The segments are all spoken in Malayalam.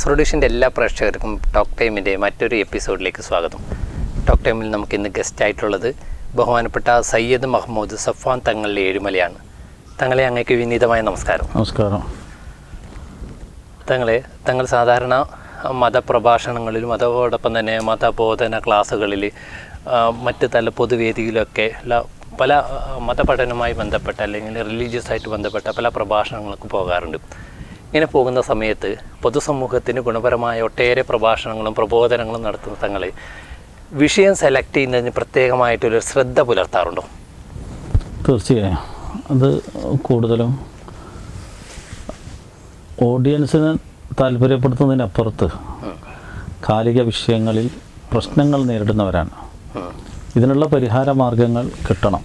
കാസർഗോഡ് വിഷന്റെ എല്ലാ പ്രേക്ഷകർക്കും ടോക്ക് ടൈമിന്റെ മറ്റൊരു എപ്പിസോഡിലേക്ക് സ്വാഗതം. ടോക്ക് ടൈമിൽ നമുക്ക് ഇന്ന് ഗസ്റ്റ് ആയിട്ടുള്ളത് ബഹുമാനപ്പെട്ട സയ്യദ് മഹമ്മൂദ് സഫാൻ തങ്ങളുടെ ഏഴുമലയാണ്. തങ്ങളെ അങ്ങേക്ക് വിനീതമായ നമസ്കാരം. നമസ്കാരം. തങ്ങളെ തങ്ങൾ സാധാരണ മതപ്രഭാഷണങ്ങളിലും അതോടൊപ്പം തന്നെ മതബോധന ക്ലാസ്സുകളിൽ മറ്റ് തല പൊതുവേദിയിലൊക്കെ ഉള്ള പല മതപഠനവുമായി ബന്ധപ്പെട്ട അല്ലെങ്കിൽ റിലീജിയസ് ആയിട്ട് ബന്ധപ്പെട്ട പല പ്രഭാഷണങ്ങൾക്ക് പോകാറുണ്ട്. ഇങ്ങനെ പോകുന്ന സമയത്ത് പൊതുസമൂഹത്തിന് ഗുണപരമായ ഒട്ടേറെ പ്രഭാഷണങ്ങളും പ്രബോധനങ്ങളും നടത്തുന്ന തങ്ങൾ വിഷയം സെലക്ട് ചെയ്യുന്നതിന് പ്രത്യേകമായിട്ടൊരു ശ്രദ്ധ പുലർത്താറുണ്ടോ? തീർച്ചയായും. അത് കൂടുതലും ഓഡിയൻസിന് താല്പര്യപ്പെടുത്തുന്നതിനപ്പുറത്ത് കാലിക വിഷയങ്ങളിൽ പ്രശ്നങ്ങൾ നേരിടുന്നവരാണ്. ഇതിനുള്ള പരിഹാര മാർഗങ്ങൾ കിട്ടണം.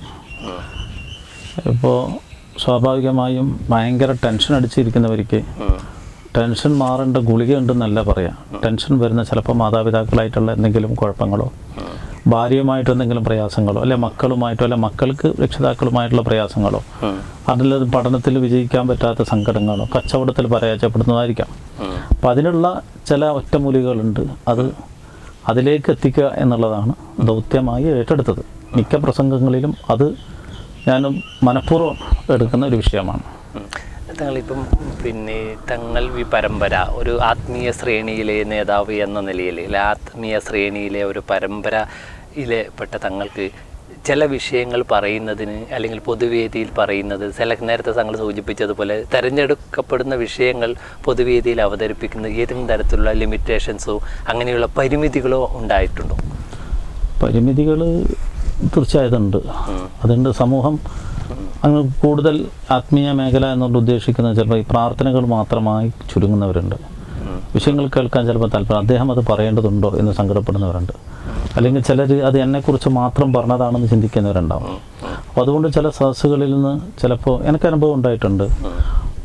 ഇപ്പോൾ സ്വാഭാവികമായും ഭയങ്കര ടെൻഷൻ അടിച്ചിരിക്കുന്നവർക്ക്. ടെൻഷൻ മാറേണ്ട ഗുളിക ഉണ്ടെന്നല്ല പറയാം ടെൻഷൻ വരുന്ന ചിലപ്പോൾ മാതാപിതാക്കളായിട്ടുള്ള എന്തെങ്കിലും കുഴപ്പങ്ങളോ ഭാര്യയുമായിട്ട് എന്തെങ്കിലും പ്രയാസങ്ങളോ അല്ലെ മക്കളുമായിട്ടോ അല്ലെ മക്കൾക്ക് രക്ഷിതാക്കളുമായിട്ടുള്ള പ്രയാസങ്ങളോ അതിലത് പഠനത്തിൽ വിജയിക്കാൻ പറ്റാത്ത സങ്കടങ്ങളോ കച്ചവടത്തിൽ പരാജയപ്പെടുന്നതായിരിക്കാം. അപ്പം അതിനുള്ള ചില ഒറ്റമൂലികളുണ്ട് അത് അതിലേക്ക് എത്തിക്കുക എന്നുള്ളതാണ് ദൗത്യമായി ഏറ്റെടുത്തത്. മിക്ക പ്രസംഗങ്ങളിലും അത് ഞാൻ മനഃപൂർവം എടുക്കുന്ന ഒരു വിഷയമാണ്. തങ്ങളിപ്പം പിന്നെ തങ്ങൾ വി പരമ്പര ഒരു ആത്മീയ ശ്രേണിയിലെ നേതാവ് എന്ന നിലയിൽ അല്ലെ ആത്മീയ ശ്രേണിയിലെ ഒരു പരമ്പരയിലെ പെട്ട തങ്ങൾക്ക് ചില വിഷയങ്ങൾ പറയുന്നതിന് അല്ലെങ്കിൽ പൊതുവേദിയിൽ പറയുന്നത് ചില നേരത്തെ തങ്ങൾ സൂചിപ്പിച്ചതുപോലെ തിരഞ്ഞെടുക്കപ്പെടുന്ന വിഷയങ്ങൾ പൊതുവേദിയിൽ അവതരിപ്പിക്കുന്ന ഏതെങ്കിലും തരത്തിലുള്ള ലിമിറ്റേഷൻസോ അങ്ങനെയുള്ള പരിമിതികളോ ഉണ്ടായിട്ടുണ്ടോ പരിമിതികൾ തീർച്ചയായിട്ടും ഉണ്ട് അതുകൊണ്ട് സമൂഹം അങ്ങ് കൂടുതൽ ആത്മീയ മേഖല എന്നുകൊണ്ട് ഉദ്ദേശിക്കുന്നത് ചിലപ്പോൾ ഈ പ്രാർത്ഥനകൾ മാത്രമായി ചുരുങ്ങുന്നവരുണ്ട്. വിഷയങ്ങൾ കേൾക്കാൻ ചിലപ്പോൾ താല്പര്യം അദ്ദേഹം അത് പറയേണ്ടതുണ്ടോ എന്ന് സങ്കടപ്പെടുന്നവരുണ്ട്. അല്ലെങ്കിൽ ചിലർ അത് എന്നെക്കുറിച്ച് മാത്രം പറഞ്ഞതാണെന്ന് ചിന്തിക്കുന്നവരുണ്ടാവും. അപ്പോൾ അതുകൊണ്ട് ചില സദസ്സുകളിൽ നിന്ന് ചിലപ്പോൾ എനിക്ക് അനുഭവം ഉണ്ടായിട്ടുണ്ട്.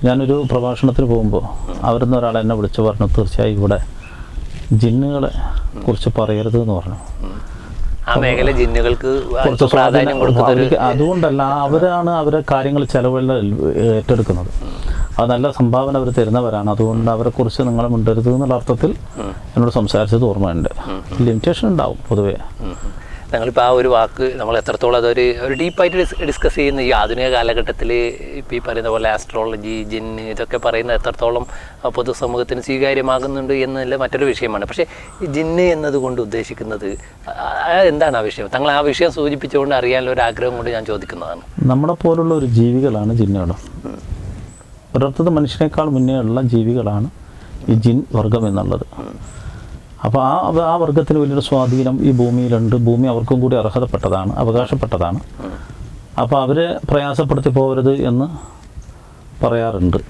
ഞാനൊരു പ്രഭാഷണത്തിന് പോകുമ്പോൾ അവരിന്ന് ഒരാൾ എന്നെ വിളിച്ചു പറഞ്ഞു തീർച്ചയായും ഇവിടെ ജിന്നുകളെ കുറിച്ച് പറയരുത് എന്ന് പറഞ്ഞു. ആ മേഖല ജിന്നുകൾക്ക് കുറച്ച് പ്രാധാന്യം സ്വാധീനം കൊടുക്കുന്ന ഒരു അവർക്ക് അതുകൊണ്ടല്ല അവരാണ് അവരെ കാര്യങ്ങൾ ചെലവെല്ലാം ഏറ്റെടുക്കുന്നത്. അത് നല്ല സംഭാവന അവർ തരുന്നവരാണ്. അതുകൊണ്ട് അവരെക്കുറിച്ച് നിങ്ങൾ മുണ്ടരുത് എന്നുള്ള അർത്ഥത്തിൽ എന്നോട് സംസാരിച്ചത് ഓർമ്മയുണ്ട്. ലിമിറ്റേഷൻ ഉണ്ടാവും പൊതുവേ. ഞങ്ങളിപ്പോൾ ആ ഒരു വാക്ക് നമ്മൾ എത്രത്തോളം അതൊരു ഒരു ഡീപ്പായിട്ട് ഡിസ്കസ് ചെയ്യുന്ന ഈ ആധുനിക കാലഘട്ടത്തിൽ ഇപ്പോൾ ഈ പറയുന്ന പോലെ ആസ്ട്രോളജി ജിന്ന് ഇതൊക്കെ പറയുന്ന എത്രത്തോളം പൊതുസമൂഹത്തിന് സ്വീകാര്യമാകുന്നുണ്ട് എന്നല്ല മറ്റൊരു വിഷയമാണ്. പക്ഷേ ജിന്ന് എന്നതുകൊണ്ട് ഉദ്ദേശിക്കുന്നത് എന്താണ് ആ വിഷയം? തങ്ങൾ ആ വിഷയം സൂചിപ്പിച്ചുകൊണ്ട് അറിയാനുള്ള ഒരു ആഗ്രഹം കൊണ്ട് ഞാൻ ചോദിക്കുന്നതാണ്. നമ്മളെ പോലുള്ള ഒരു ജീവികളാണ് ജിന്നുകൾ. ഒരർത്ഥത്തിൽ മനുഷ്യനേക്കാൾ മുന്നേ ഉള്ള ജീവികളാണ് ഈ ജിൻ വർഗം എന്നുള്ളത്. അപ്പോൾ ആ ആ വർഗത്തിന് വലിയൊരു സ്വാധീനം ഈ ഭൂമിയിലുണ്ട്. ഭൂമി അവർക്കും കൂടി അർഹതപ്പെട്ടതാണ് അവകാശപ്പെട്ടതാണ്. അപ്പോൾ അവരെ പ്രയാസപ്പെടുത്തി പോകരുത് എന്ന് പറയാറുണ്ട്.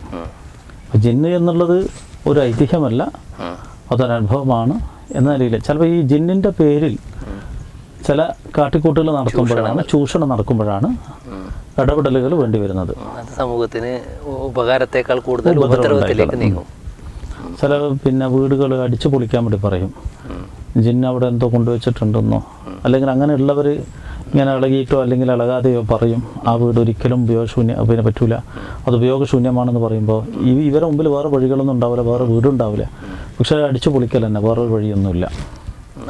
ജിന്ന് എന്നുള്ളത് ഒരു ഐതിഹ്യമല്ല. അതൊരനുഭവമാണ് എന്ന നിലയിൽ. ചിലപ്പോൾ ഈ ജിന്നിന്റെ പേരിൽ ചില കാട്ടിക്കൂട്ടുകൾ നടക്കുമ്പോഴാണ് ചൂഷണം നടക്കുമ്പോഴാണ് ഇടപെടലുകൾ വേണ്ടി വരുന്നത് സമൂഹത്തിന് ഉപകാരത്തെക്കാൾ കൂടുതൽ ഉപദ്രവം ഉപദ്രവത്തിലേക്ക് നീങ്ങും. ചില പിന്നെ വീടുകൾ അടിച്ചു പൊളിക്കാൻ വേണ്ടി പറയും. ജിന്ന അവിടെ എന്തോ കൊണ്ടുവച്ചിട്ടുണ്ടെന്നോ? അല്ലെങ്കിൽ അങ്ങനെയുള്ളവർ ഇങ്ങനെ ഇളകിയിട്ടോ അല്ലെങ്കിൽ ഇളകാതെയോ പറയും ആ വീട് ഒരിക്കലും ഉപയോഗശൂന്യ പിന്നെ പറ്റൂല. അത് ഉപയോഗശൂന്യമാണെന്ന് പറയുമ്പോൾ ഈ ഇവരെ മുമ്പിൽ വേറെ വഴികളൊന്നും ഉണ്ടാവില്ല വേറെ വീടുണ്ടാവില്ല പക്ഷേ അടിച്ചു പൊളിക്കൽ തന്നെ വേറെ വഴിയൊന്നുമില്ല.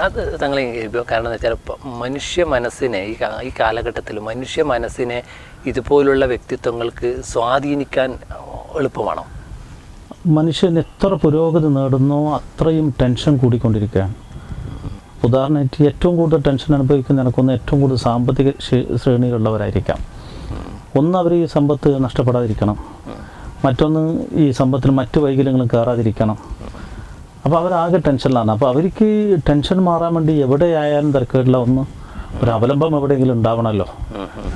അത് തങ്ങൾ ഇപ്പോൾ കാരണം എന്ന് വെച്ചാൽ മനുഷ്യ മനസ്സിനെ ഈ ഈ കാലഘട്ടത്തിൽ മനുഷ്യ മനസ്സിനെ ഇതുപോലുള്ള വ്യക്തിത്വങ്ങൾക്ക് സ്വാധീനിക്കാൻ എളുപ്പമാണോ? മനുഷ്യൻ എത്ര പുരോഗതി നേടുന്നോ അത്രയും ടെൻഷൻ കൂടിക്കൊണ്ടിരിക്കുകയാണ്. ഉദാഹരണമായിട്ട് ഏറ്റവും കൂടുതൽ ടെൻഷൻ അനുഭവിക്കുന്ന എനിക്കൊന്ന് ഏറ്റവും കൂടുതൽ സാമ്പത്തിക ശ്രേണിയിലുള്ളവരായിരിക്കാം. ഒന്ന് അവർ ഈ സമ്പത്ത് നഷ്ടപ്പെടാതിരിക്കണം. മറ്റൊന്ന് ഈ സമ്പത്തിന് മറ്റു വൈകല്യങ്ങളും കയറാതിരിക്കണം. അപ്പോൾ അവരാകെ ടെൻഷനിലാണ്. അപ്പോൾ അവർക്ക് ടെൻഷൻ മാറാൻ വേണ്ടി എവിടെയായാലും തിരക്കേടില്ല ഒന്ന് ഒരു അവലംബം എവിടെയെങ്കിലും ഉണ്ടാവണമല്ലോ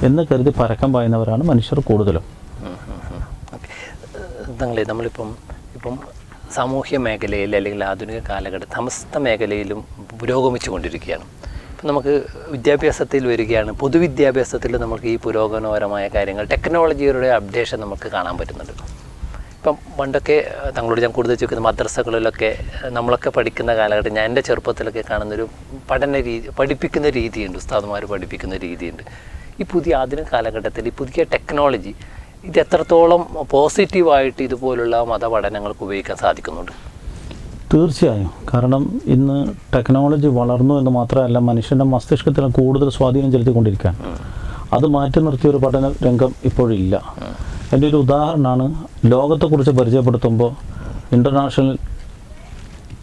എന്ന് കരുതി പരക്കം പായുന്നവരാണ് മനുഷ്യർ കൂടുതലും. നമ്മളിപ്പം ഇപ്പം സാമൂഹ്യ മേഖലയിൽ അല്ലെങ്കിൽ ആധുനിക കാലഘട്ടം സമസ്ത മേഖലയിലും പുരോഗമിച്ചു കൊണ്ടിരിക്കുകയാണ്. ഇപ്പം നമുക്ക് വിദ്യാഭ്യാസത്തിൽ വരികയാണ്. പൊതുവിദ്യാഭ്യാസത്തിൽ നമുക്ക് ഈ പുരോഗമനപരമായ കാര്യങ്ങൾ ടെക്നോളജിയുടെ അപ്ഡേഷൻ നമുക്ക് കാണാൻ പറ്റുന്നുണ്ട്. ഇപ്പം പണ്ടൊക്കെ തങ്ങളോട് ഞാൻ കൂടുതൽ ചോദിക്കുന്നത് മദ്രസകളിലൊക്കെ നമ്മളൊക്കെ പഠിക്കുന്ന കാലഘട്ടം ഞാൻ എന്റെ ചെറുപ്പത്തിലൊക്കെ കാണുന്നൊരു പഠന രീതി പഠിപ്പിക്കുന്ന രീതിയുണ്ട്. ഉസ്താദുമാർ പഠിപ്പിക്കുന്ന രീതിയുണ്ട്. ഈ പുതിയ ആധുനിക കാലഘട്ടത്തിൽ ഈ പുതിയ ടെക്നോളജി ഇത് എത്രത്തോളം പോസിറ്റീവായിട്ട് ഇതുപോലുള്ള മതപഠനങ്ങൾക്ക് ഉപയോഗിക്കാൻ സാധിക്കുന്നുണ്ട്? തീർച്ചയായും. കാരണം ഇന്ന് ടെക്നോളജി വളർന്നു എന്ന് മാത്രമല്ല മനുഷ്യന്റെ മസ്തിഷ്കത്തിന് കൂടുതൽ സ്വാധീനം ചെലുത്തിക്കൊണ്ടിരിക്കുകയാണ്. അത് മാറ്റി നിർത്തിയ ഒരു പഠന രംഗം ഇപ്പോഴില്ല എന്റെ ഒരു ഉദാഹരണമാണ് ലോകത്തെക്കുറിച്ച് പരിചയപ്പെടുത്തുമ്പോൾ ഇന്റർനാഷണൽ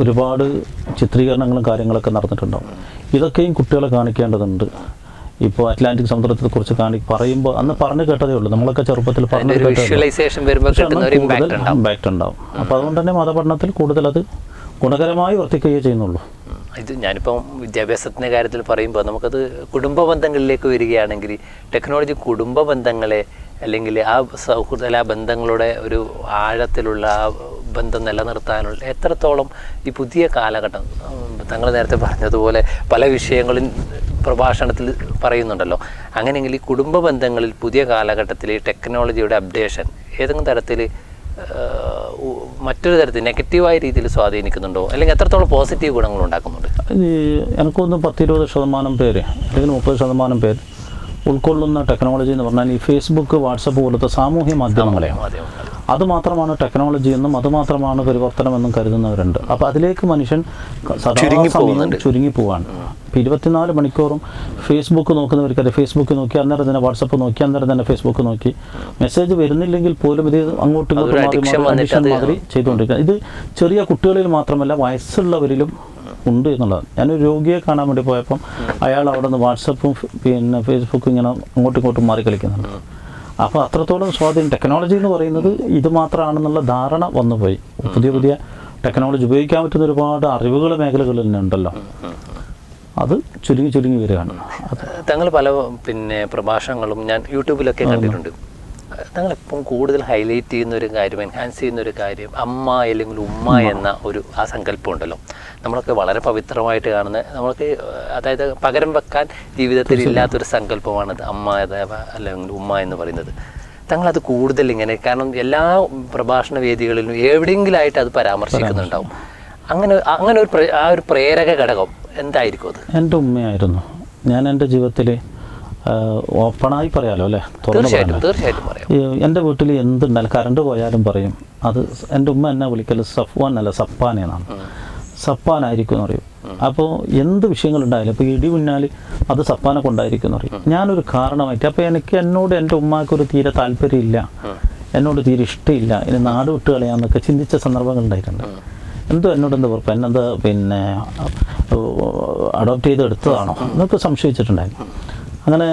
ഒരുപാട് ചിത്രീകരണങ്ങളും കാര്യങ്ങളൊക്കെ നടന്നിട്ടുണ്ടാവും. ഇതൊക്കെയും കുട്ടികളെ കാണിക്കേണ്ടതുണ്ട്. ഇപ്പോൾ അറ്റ്ലാന്റിക് സമുദ്രത്തെക്കുറിച്ച് കാണി പറയുമ്പോൾ അന്ന് പറഞ്ഞു കേട്ടതേ ഉള്ളൂ. നമ്മളൊക്കെ ചെറുപ്പത്തിൽ പറഞ്ഞു ഇമ്പാക്റ്റ് ഉണ്ടാവും. അപ്പോൾ അതുകൊണ്ട് തന്നെ മതപഠനത്തിൽ കൂടുതൽ അത് ഗുണകരമായി വർത്തിക്കുകയേ ചെയ്യുന്നുള്ളൂ. ഇത് ഞാനിപ്പം വിദ്യാഭ്യാസത്തിന്റെ കാര്യത്തിൽ പറയുമ്പോൾ നമുക്കത് കുടുംബ ബന്ധങ്ങളിലേക്ക് വരികയാണെങ്കിൽ ടെക്നോളജി കുടുംബ ബന്ധങ്ങളെ അല്ലെങ്കിൽ ആ സൗഹൃദ ആ ബന്ധങ്ങളുടെ ഒരു ആഴത്തിലുള്ള ആ ബന്ധം നിലനിർത്താനുള്ള എത്രത്തോളം ഈ പുതിയ കാലഘട്ടം തങ്ങൾ നേരത്തെ പറഞ്ഞതുപോലെ പല വിഷയങ്ങളും പ്രഭാഷണത്തിൽ പറയുന്നുണ്ടല്ലോ. അങ്ങനെയെങ്കിൽ ഈ കുടുംബ ബന്ധങ്ങളിൽ പുതിയ കാലഘട്ടത്തിൽ ടെക്നോളജിയുടെ അപ്ഡേഷൻ ഏതെങ്കിലും തരത്തിൽ മറ്റൊരു തരത്തിൽ നെഗറ്റീവായ രീതിയിൽ സ്വാധീനിക്കുന്നുണ്ടോ? അല്ലെങ്കിൽ എത്രത്തോളം പോസിറ്റീവ് ഗുണങ്ങൾ ഉണ്ടാക്കുന്നുണ്ട്? എനിക്കൊന്ന് പത്തിരുപത് ശതമാനം പേര് അല്ലെങ്കിൽ മുപ്പത് ശതമാനം പേര് ഉൾക്കൊള്ളുന്ന ടെക്നോളജി എന്ന് പറഞ്ഞാൽ ഈ ഫേസ്ബുക്ക് വാട്സപ്പ് പോലത്തെ സാമൂഹ്യ മാധ്യമങ്ങളെ. അതുമാത്രമാണ് അത് മാത്രമാണ് ടെക്നോളജി എന്നും അതുമാത്രമാണ് പരിവർത്തനമെന്നും കരുതുന്നവരുണ്ട്. അപ്പോൾ അതിലേക്ക് മനുഷ്യൻ ചുരുങ്ങി പോവാണ്. ഇപ്പം ഇരുപത്തിനാല് മണിക്കൂറും ഫേസ്ബുക്ക് നോക്കുന്നവർക്കത് ഫേസ്ബുക്ക് നോക്കി അന്നേരം തന്നെ വാട്സപ്പ് നോക്കി അന്നേരം തന്നെ ഫേസ്ബുക്ക് നോക്കി മെസ്സേജ് വരുന്നില്ലെങ്കിൽ പോലും ഇത് അങ്ങോട്ടും ഇങ്ങോട്ടും മാറി ചെയ്തുകൊണ്ടിരിക്കുക. ഇത് ചെറിയ കുട്ടികളിൽ മാത്രമല്ല വയസ്സുള്ളവരിലും ഉണ്ട് എന്നുള്ളത് ഞാനൊരു രോഗിയെ കാണാൻ വേണ്ടി പോയപ്പം അയാൾ അവിടെ നിന്ന് വാട്സപ്പും പിന്നെ ഫേസ്ബുക്കും ഇങ്ങനെ അങ്ങോട്ടും ഇങ്ങോട്ടും മാറി കളിക്കുന്നുണ്ട്. അപ്പോൾ അത്രത്തോളം സ്വാധീനം. ടെക്നോളജി എന്ന് പറയുന്നത് ഇത് മാത്രമാണെന്നുള്ള ധാരണ വന്നുപോയി. പുതിയ പുതിയ ടെക്നോളജി ഉപയോഗിക്കാൻ പറ്റുന്ന ഒരുപാട് അറിവുകൾ മേഖലകളിൽ തന്നെ ഉണ്ടല്ലോ. അത് ചുരുങ്ങി ചുരുങ്ങി വരികയാണ്. തങ്ങൾ പല പിന്നെ പ്രഭാഷണങ്ങളും ഞാൻ യൂട്യൂബിലൊക്കെ കണ്ടിട്ടുണ്ട്. തങ്ങൾ എപ്പം കൂടുതൽ ഹൈലൈറ്റ് ചെയ്യുന്ന ഒരു കാര്യം എൻഹാൻസ് ചെയ്യുന്ന ഒരു കാര്യം അമ്മ അല്ലെങ്കിൽ ഉമ്മ എന്ന ഒരു ആ സങ്കല്പം ഉണ്ടല്ലോ നമ്മളൊക്കെ വളരെ പവിത്രമായിട്ട് കാണുന്ന നമ്മൾക്ക് അതായത് പകരം വെക്കാൻ ജീവിതത്തിൽ ഇല്ലാത്തൊരു സങ്കല്പമാണത് അമ്മ അഥവാ അല്ലെങ്കിൽ ഉമ്മ എന്ന് പറയുന്നത്. തങ്ങളത് കൂടുതൽ ഇങ്ങനെ കാരണം എല്ലാ പ്രഭാഷണ വേദികളിലും എവിടെയെങ്കിലായിട്ട് അത് പരാമർശിക്കുന്നുണ്ടാവും. അങ്ങനെ അങ്ങനെ ഒരു ആ ഒരു പ്രേരക ഘടകം എന്തായിരിക്കും അത്? എന്റെ ഉമ്മയായിരുന്നു. ഞാൻ എന്റെ ജീവിതത്തിൽ ഓപ്പണായി പറയാലോ അല്ലേ? തുറന്നു തീർച്ചയായിട്ടും എന്റെ വീട്ടിൽ എന്തുണ്ടായാലും കറണ്ട് പോയാലും പറയും അത് എന്റെ ഉമ്മ എന്നെ വിളിക്കൽ സഫ്വാൻ അല്ല സപ്പാൻ എന്നാണ് സപ്പാനായിരിക്കും എന്ന് പറയും. അപ്പോൾ എന്ത് വിഷയങ്ങളുണ്ടായാലും ഇപ്പോൾ ഇടി മുന്നാൽ അത് സപ്പാനെ കൊണ്ടായിരിക്കും എന്ന് പറയും. ഞാനൊരു കാരണമായിട്ട് അപ്പോൾ എനിക്ക് എന്നോട് എന്റെ ഉമ്മാക്കൊരു തീരെ താല്പര്യമില്ല. എന്നോട് തീരെ ഇഷ്ടമില്ല. ഇനി നാട് വിട്ട് കളയാന്നൊക്കെ ചിന്തിച്ച സന്ദർഭങ്ങൾ ഉണ്ടായിട്ടുണ്ട്. എന്തോ എന്നോട് എന്താ ഉറപ്പ് എന്നെന്താ പിന്നെ അഡോപ്റ്റ് ചെയ്ത് എടുത്തതാണോ? എന്നൊക്കെ സംശയിച്ചിട്ടുണ്ടായിരുന്നു. അങ്ങനെ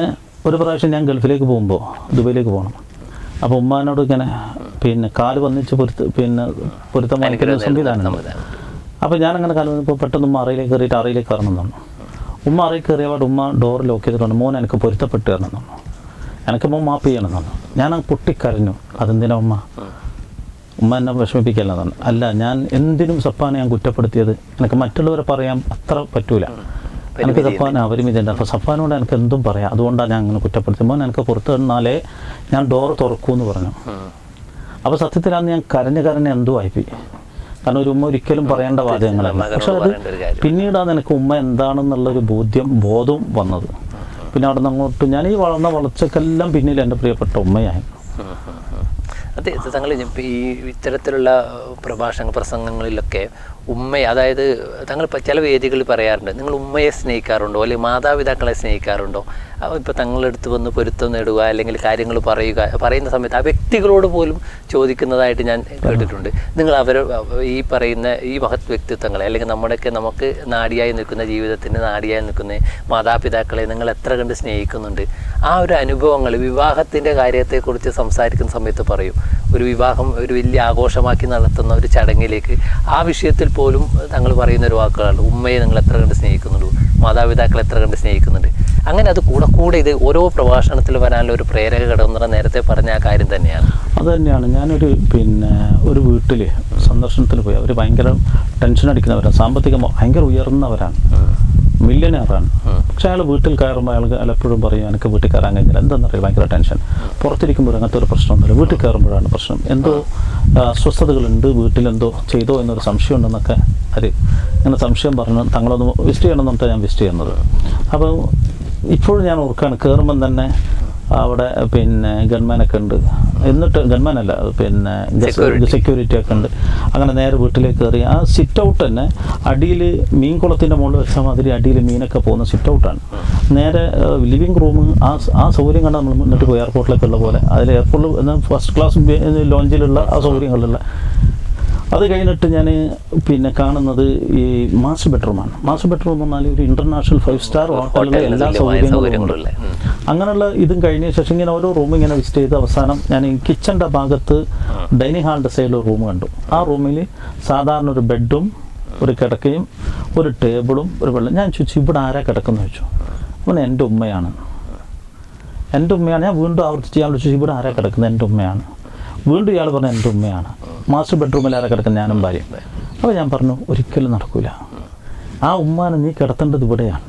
ഒരു പ്രാവശ്യം ഞാൻ ഗൾഫിലേക്ക് പോകുമ്പോൾ ദുബൈയിലേക്ക് പോകണം. അപ്പോൾ ഉമ്മാനോട് ഇങ്ങനെ പിന്നെ കാൽ വന്നിച്ച് പൊരുത്ത് പിന്നെ പൊരുത്തം വാങ്ങിക്കുന്ന സംവിധാനം. അപ്പോൾ ഞാനങ്ങനെ കാൽ വന്നപ്പോൾ പെട്ടെന്ന് ഉമ്മ അറയിലേക്ക് കയറിയിട്ട് അറയിലേക്ക് കയറണം തന്നു ഉമ്മ അറയിൽ കയറിയപാട് ഉമ്മ ഡോർ ലോക്ക് ചെയ്തിട്ടുണ്ട്. മോൻ എനിക്ക് പൊരുത്തപ്പെട്ട് തരണം തന്നു എനിക്ക് മോൻ മാപ്പ് ചെയ്യണം തന്നു ഞാൻ അങ്ങ് പൊട്ടിക്കരഞ്ഞു. അതെന്തിനാ ഉമ്മ? ഉമ്മ എന്നെ വിഷമിപ്പിക്കല്ല തന്നെ അല്ല ഞാൻ എന്തിനും സപ്പാനെ ഞാൻ കുറ്റപ്പെടുത്തിയത് എനിക്ക് മറ്റുള്ളവരെ പറയാൻ അത്ര പറ്റൂല. എനിക്ക് സഫാൻ പരിമിതിയുണ്ട് അപ്പോൾ സഫാനോട് എനിക്ക് എന്തും പറയാം. അതുകൊണ്ടാണ് ഞാൻ അങ്ങനെ കുറ്റപ്പെടുത്തി മോൻ എനിക്ക് പുറത്ത് തന്നാലേ ഞാൻ ഡോർ തുറക്കൂ എന്ന് പറഞ്ഞു. അപ്പോൾ സത്യത്തിൽ അന്ന് ഞാൻ കരഞ്ഞ് കരഞ്ഞ് എന്തോ ആയിപ്പോയി. കാരണം ഒരു ഉമ്മ ഒരിക്കലും പറയേണ്ട വാചകങ്ങളല്ല. പക്ഷെ അത്. പിന്നീടാണ് എനിക്ക് ഉമ്മ എന്താണെന്നുള്ളൊരു ബോധ്യം ബോധവും വന്നത്. പിന്നെ അവിടെ നിന്ന് അങ്ങോട്ട് ഞാൻ ഈ വളർന്ന വളർച്ചക്കെല്ലാം പിന്നിൽ എന്റെ പ്രിയപ്പെട്ട ഉമ്മയായി. ഉം, ഉം, ഉം. അതെ തങ്ങൾ ഈ ഇത്തരത്തിലുള്ള പ്രഭാഷണ പ്രസംഗങ്ങളിലൊക്കെ ഉമ്മയെ അതായത് തങ്ങൾ ചില വേദികളിൽ പറയാറുണ്ട് നിങ്ങൾ ഉമ്മയെ സ്നേഹിക്കാറുണ്ടോ? അല്ലെങ്കിൽ മാതാപിതാക്കളെ സ്നേഹിക്കാറുണ്ടോ? ഇപ്പം തങ്ങളെടുത്ത് വന്ന് പൊരുത്തം നേടുക അല്ലെങ്കിൽ കാര്യങ്ങൾ പറയുക പറയുന്ന സമയത്ത് ആ വ്യക്തികളോട് പോലും ചോദിക്കുന്നതായിട്ട് ഞാൻ കേട്ടിട്ടുണ്ട്. നിങ്ങൾ അവർ ഈ പറയുന്ന ഈ മഹത് വ്യക്തിത്വങ്ങളെ അല്ലെങ്കിൽ നമ്മുടെയൊക്കെ നമുക്ക് നാടിയായി നിൽക്കുന്ന ജീവിതത്തിന് നാടിയായി നിൽക്കുന്ന മാതാപിതാക്കളെ നിങ്ങൾ എത്ര കണ്ട് സ്നേഹിക്കുന്നുണ്ട്? ആ ഒരു അനുഭവങ്ങൾ വിവാഹത്തിന്റെ കാര്യത്തെക്കുറിച്ച് സംസാരിക്കുന്ന സമയത്ത് പറയും. ഒരു വിവാഹം ഒരു വലിയ ആഘോഷമാക്കി നടത്തുന്ന ഒരു ചടങ്ങിലേക്ക് ആ വിഷയത്തിൽ പോലും തങ്ങൾ പറയുന്ന ഒരു വാക്കുകളാണ്. ഉമ്മയെ നിങ്ങൾ എത്ര കണ്ട് സ്നേഹിക്കുന്നുള്ളൂ? മാതാപിതാക്കളെ എത്ര കണ്ട് സ്നേഹിക്കുന്നുണ്ട്? അങ്ങനെ അത് കൂടെ കൂടെ ഇത് ഓരോ പ്രഭാഷണത്തിൽ വരാനുള്ള ഒരു പ്രേരക ഘടകം എന്ന് നേരത്തെ പറഞ്ഞ ആ കാര്യം തന്നെയാണ്. അത് തന്നെയാണ് ഞാനൊരു പിന്നെ ഒരു വീട്ടിൽ സന്ദർശനത്തിൽ പോയി. അവർ ഭയങ്കര ടെൻഷൻ അടിക്കുന്നവരാണ്. സാമ്പത്തികം ഭയങ്കര ഉയർന്നവരാണ്. മില്യനറാണ്. പക്ഷെ അയാൾ വീട്ടിൽ കയറുമ്പോൾ അയാൾക്ക് എപ്പോഴും പറയും എനിക്ക് വീട്ടിൽ കയറാൻ കഴിഞ്ഞില്ല. എന്താണെന്നറിയാം ഭയങ്കര ടെൻഷൻ. പുറത്തിരിക്കുമ്പോൾ അങ്ങനത്തെ ഒരു പ്രശ്നമൊന്നുമില്ല. വീട്ടിൽ കയറുമ്പോഴാണ് പ്രശ്നം. എന്തോ അസ്വസ്ഥതകളുണ്ട്. വീട്ടിലെന്തോ ചെയ്തോ എന്നൊരു സംശയം ഉണ്ടെന്നൊക്കെ അവർ ഇങ്ങനെ സംശയം പറഞ്ഞു തങ്ങളൊന്ന് വിസിറ്റ് ചെയ്യണം എന്നിട്ട് ഞാൻ വിസിറ്റ് ചെയ്യുന്നത്. അപ്പോൾ ഇപ്പോഴും ഞാൻ ഓർക്കാണ് കയറുമ്പം തന്നെ അവിടെ പിന്നെ ഗൺമാനൊക്കെ ഉണ്ട്. എന്നിട്ട് ഗൺമാനല്ല പിന്നെ സെക്യൂരിറ്റി ഒക്കെ ഉണ്ട്. അങ്ങനെ നേരെ വീട്ടിലേക്ക് കയറി. ആ സിറ്റ് ഔട്ട് തന്നെ അടിയിൽ മീൻ കുളത്തിന്റെ മുകളിൽ വെച്ച മാതിരി അടിയിൽ മീനൊക്കെ പോകുന്ന സിറ്റ് ഔട്ടാണ് നേരെ ലിവിങ് റൂം ആ ആ സൗകര്യം കണ്ടാൽ നമ്മൾ മുന്നിട്ട് പോയി എയർപോർട്ടിലേക്കുള്ള പോലെ. അതിൽ എയർപോർട്ടിൽ ഫസ്റ്റ് ക്ലാസ് ലോഞ്ചിലുള്ള ആ സൗകര്യങ്ങളുള്ള അത് കഴിഞ്ഞിട്ട് ഞാൻ പിന്നെ കാണുന്നത് ഈ മാസ് ബെഡ്റൂമാണ്. മാസ്റ്റർ ബെഡ്റൂം എന്ന് പറഞ്ഞാൽ ഒരു ഇന്റർനാഷണൽ ഫൈവ് സ്റ്റാർ ഹോട്ടലിലെ എല്ലാ സൗകര്യങ്ങളും അങ്ങനെയുള്ള ഇതും കഴിഞ്ഞ ശേഷം ഇങ്ങനെ ഓരോ റൂം ഇങ്ങനെ വിസിറ്റ് ചെയ്ത് അവസാനം ഞാൻ ഈ കിച്ചന്റെ ഭാഗത്ത് ഡൈനിങ് ഹാളിന്റെ സൈഡിൽ ഒരു റൂം കണ്ടു. ആ റൂമിൽ സാധാരണ ഒരു ബെഡും ഒരു കിടക്കയും ഒരു ടേബിളും ഒരു വെള്ളം. ഞാൻ ചോദിച്ചു ഇവിടെ ആരാ കിടക്കുന്നു? ചോദിച്ചു. അവൻ എന്റെ ഉമ്മയാണ്. എന്റെ ഉമ്മയാണ്. ഞാൻ വീണ്ടും ആവർത്തിച്ച് ഞാൻ ചോദിച്ചു ഇവിടെ ആരാ കിടക്കുന്നത് എന്റെ ഉമ്മയാണ്. വീണ്ടും ഇയാൾ പറഞ്ഞു എന്റെ ഉമ്മയാണ്. മാസ്റ്റർ ബെഡ്റൂമിൽ കിടക്കുന്ന ഞാനും ഭാര്യ അപ്പോൾ ഞാൻ പറഞ്ഞു ഒരിക്കലും നടക്കൂല. ആ ഉമ്മാനെ നീ കിടത്തേണ്ടത് ഇവിടെയാണ്.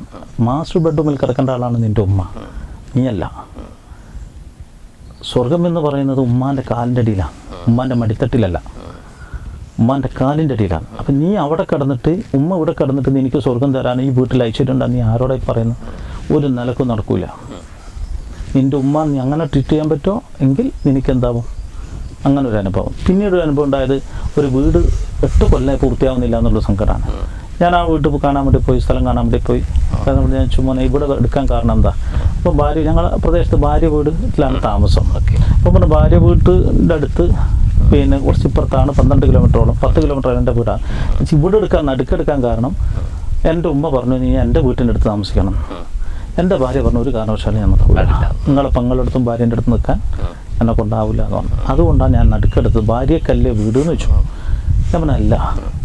മാസ്റ്റർ ബെഡ്റൂമിൽ കിടക്കേണ്ട ആളാണ് നിന്റെ ഉമ്മ. നീയല്ല. സ്വർഗം എന്ന് പറയുന്നത് ഉമ്മാന്റെ കാലിന്റെ അടിയിലാണ്. ഉമ്മാന്റെ മടിത്തട്ടിലല്ല. ഉമ്മാന്റെ കാലിന്റെ അടിയിലാണ്. അപ്പം നീ അവിടെ കിടന്നിട്ട് ഉമ്മ ഇവിടെ കിടന്നിട്ട് എനിക്ക് സ്വർഗം തരാൻ ഈ വീട്ടിൽ അയച്ചിട്ടുണ്ടാ? നീ ആരോടായി പറയുന്നു ഒരു നിലക്കും നടക്കൂല. നിന്റെ ഉമ്മ നീ അങ്ങനെ ട്രീറ്റ് ചെയ്യാൻ പറ്റുമോ? എങ്കിൽ നിനക്കെന്താവും അങ്ങനെ ഒരു അനുഭവം. പിന്നീട് ഒരു അനുഭവം ഉണ്ടായത് ഒരു വീട് എട്ട് കൊല്ലം പൂർത്തിയാവുന്നില്ല എന്നുള്ള സങ്കടമാണ്. ഞാൻ ആ വീട്ടിൽ കാണാൻ വേണ്ടി പോയി സ്ഥലം കാണാൻ വേണ്ടി പോയി. കാരണം ഞാൻ ചുമ്മാ ഇവിടെ എടുക്കാൻ കാരണം എന്താ? അപ്പം ഭാര്യ ഞങ്ങൾ പ്രദേശത്ത് ഭാര്യ വീട്ടിലാണ് താമസം. അപ്പം പറഞ്ഞു ഭാര്യ വീട്ടിന്റെ അടുത്ത് പിന്നെ കുറച്ച് ഇപ്പുറത്താണ് പന്ത്രണ്ട് കിലോമീറ്ററോളം പത്ത് കിലോമീറ്റർ എന്റെ വീടാണ്. പക്ഷേ ഇവിടെ എടുക്കാൻ നടുക്കെടുക്കാൻ കാരണം എന്റെ ഉമ്മ പറഞ്ഞു നീ എന്റെ വീട്ടിന്റെ അടുത്ത് താമസിക്കണം. എന്റെ ഭാര്യ പറഞ്ഞു ഒരു കാരണവശാലും ഞാൻ നിങ്ങളെ പെങ്ങളടുത്തും ഭാര്യന്റെ അടുത്ത് നിൽക്കാൻ എന്നെ കൊണ്ടാവില്ല എന്ന് പറഞ്ഞു. അതുകൊണ്ടാണ് ഞാൻ നടുക്കെടുത്തത് ഭാര്യക്കല്ലേ വീട് എന്ന് വെച്ചു. ഞാൻ നിന്റെ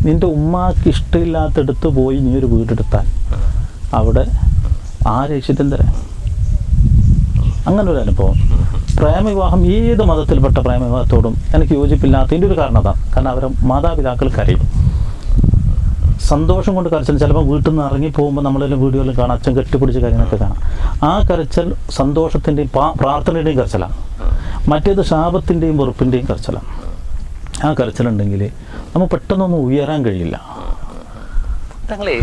നിന്റെ ഉമ്മാക്ക് ഇഷ്ടമില്ലാത്തടുത്ത് പോയി നീ ഒരു വീടെടുത്താൽ അവിടെ ആരേക്ഷിട്ടും തരാം അങ്ങനെ ഒരു അനുഭവം. പ്രേമവിവാഹം ഏത് മതത്തിൽപ്പെട്ട പ്രേമവിവാഹത്തോടും എനിക്ക് യോജിപ്പില്ലാത്തതിന്റെ ഒരു കാരണം അതാണ്. കാരണം അവരെ മാതാപിതാക്കൾ കരയും. സന്തോഷം കൊണ്ട് കരച്ചിൽ ചിലപ്പോൾ വീട്ടിൽ നിന്ന് ഇറങ്ങി പോകുമ്പോൾ നമ്മളെല്ലാം വീടുകളിലും കാണാം അച്ഛൻ കെട്ടിപ്പിടിച്ച് കാര്യങ്ങളൊക്കെ കാണാം. ആ കരച്ചൽ സന്തോഷത്തിന്റെയും പ്രാർത്ഥനയുടെയും കരച്ചിലാണ്. മറ്റേത് ശാപത്തിന്റെയും വെറുപ്പിന്റെയും കരച്ചിലാണ്. ആ കരച്ചിലുണ്ടെങ്കിൽ നമുക്ക് പെട്ടെന്നൊന്നും ഉയരാൻ കഴിയില്ല. താങ്കളെ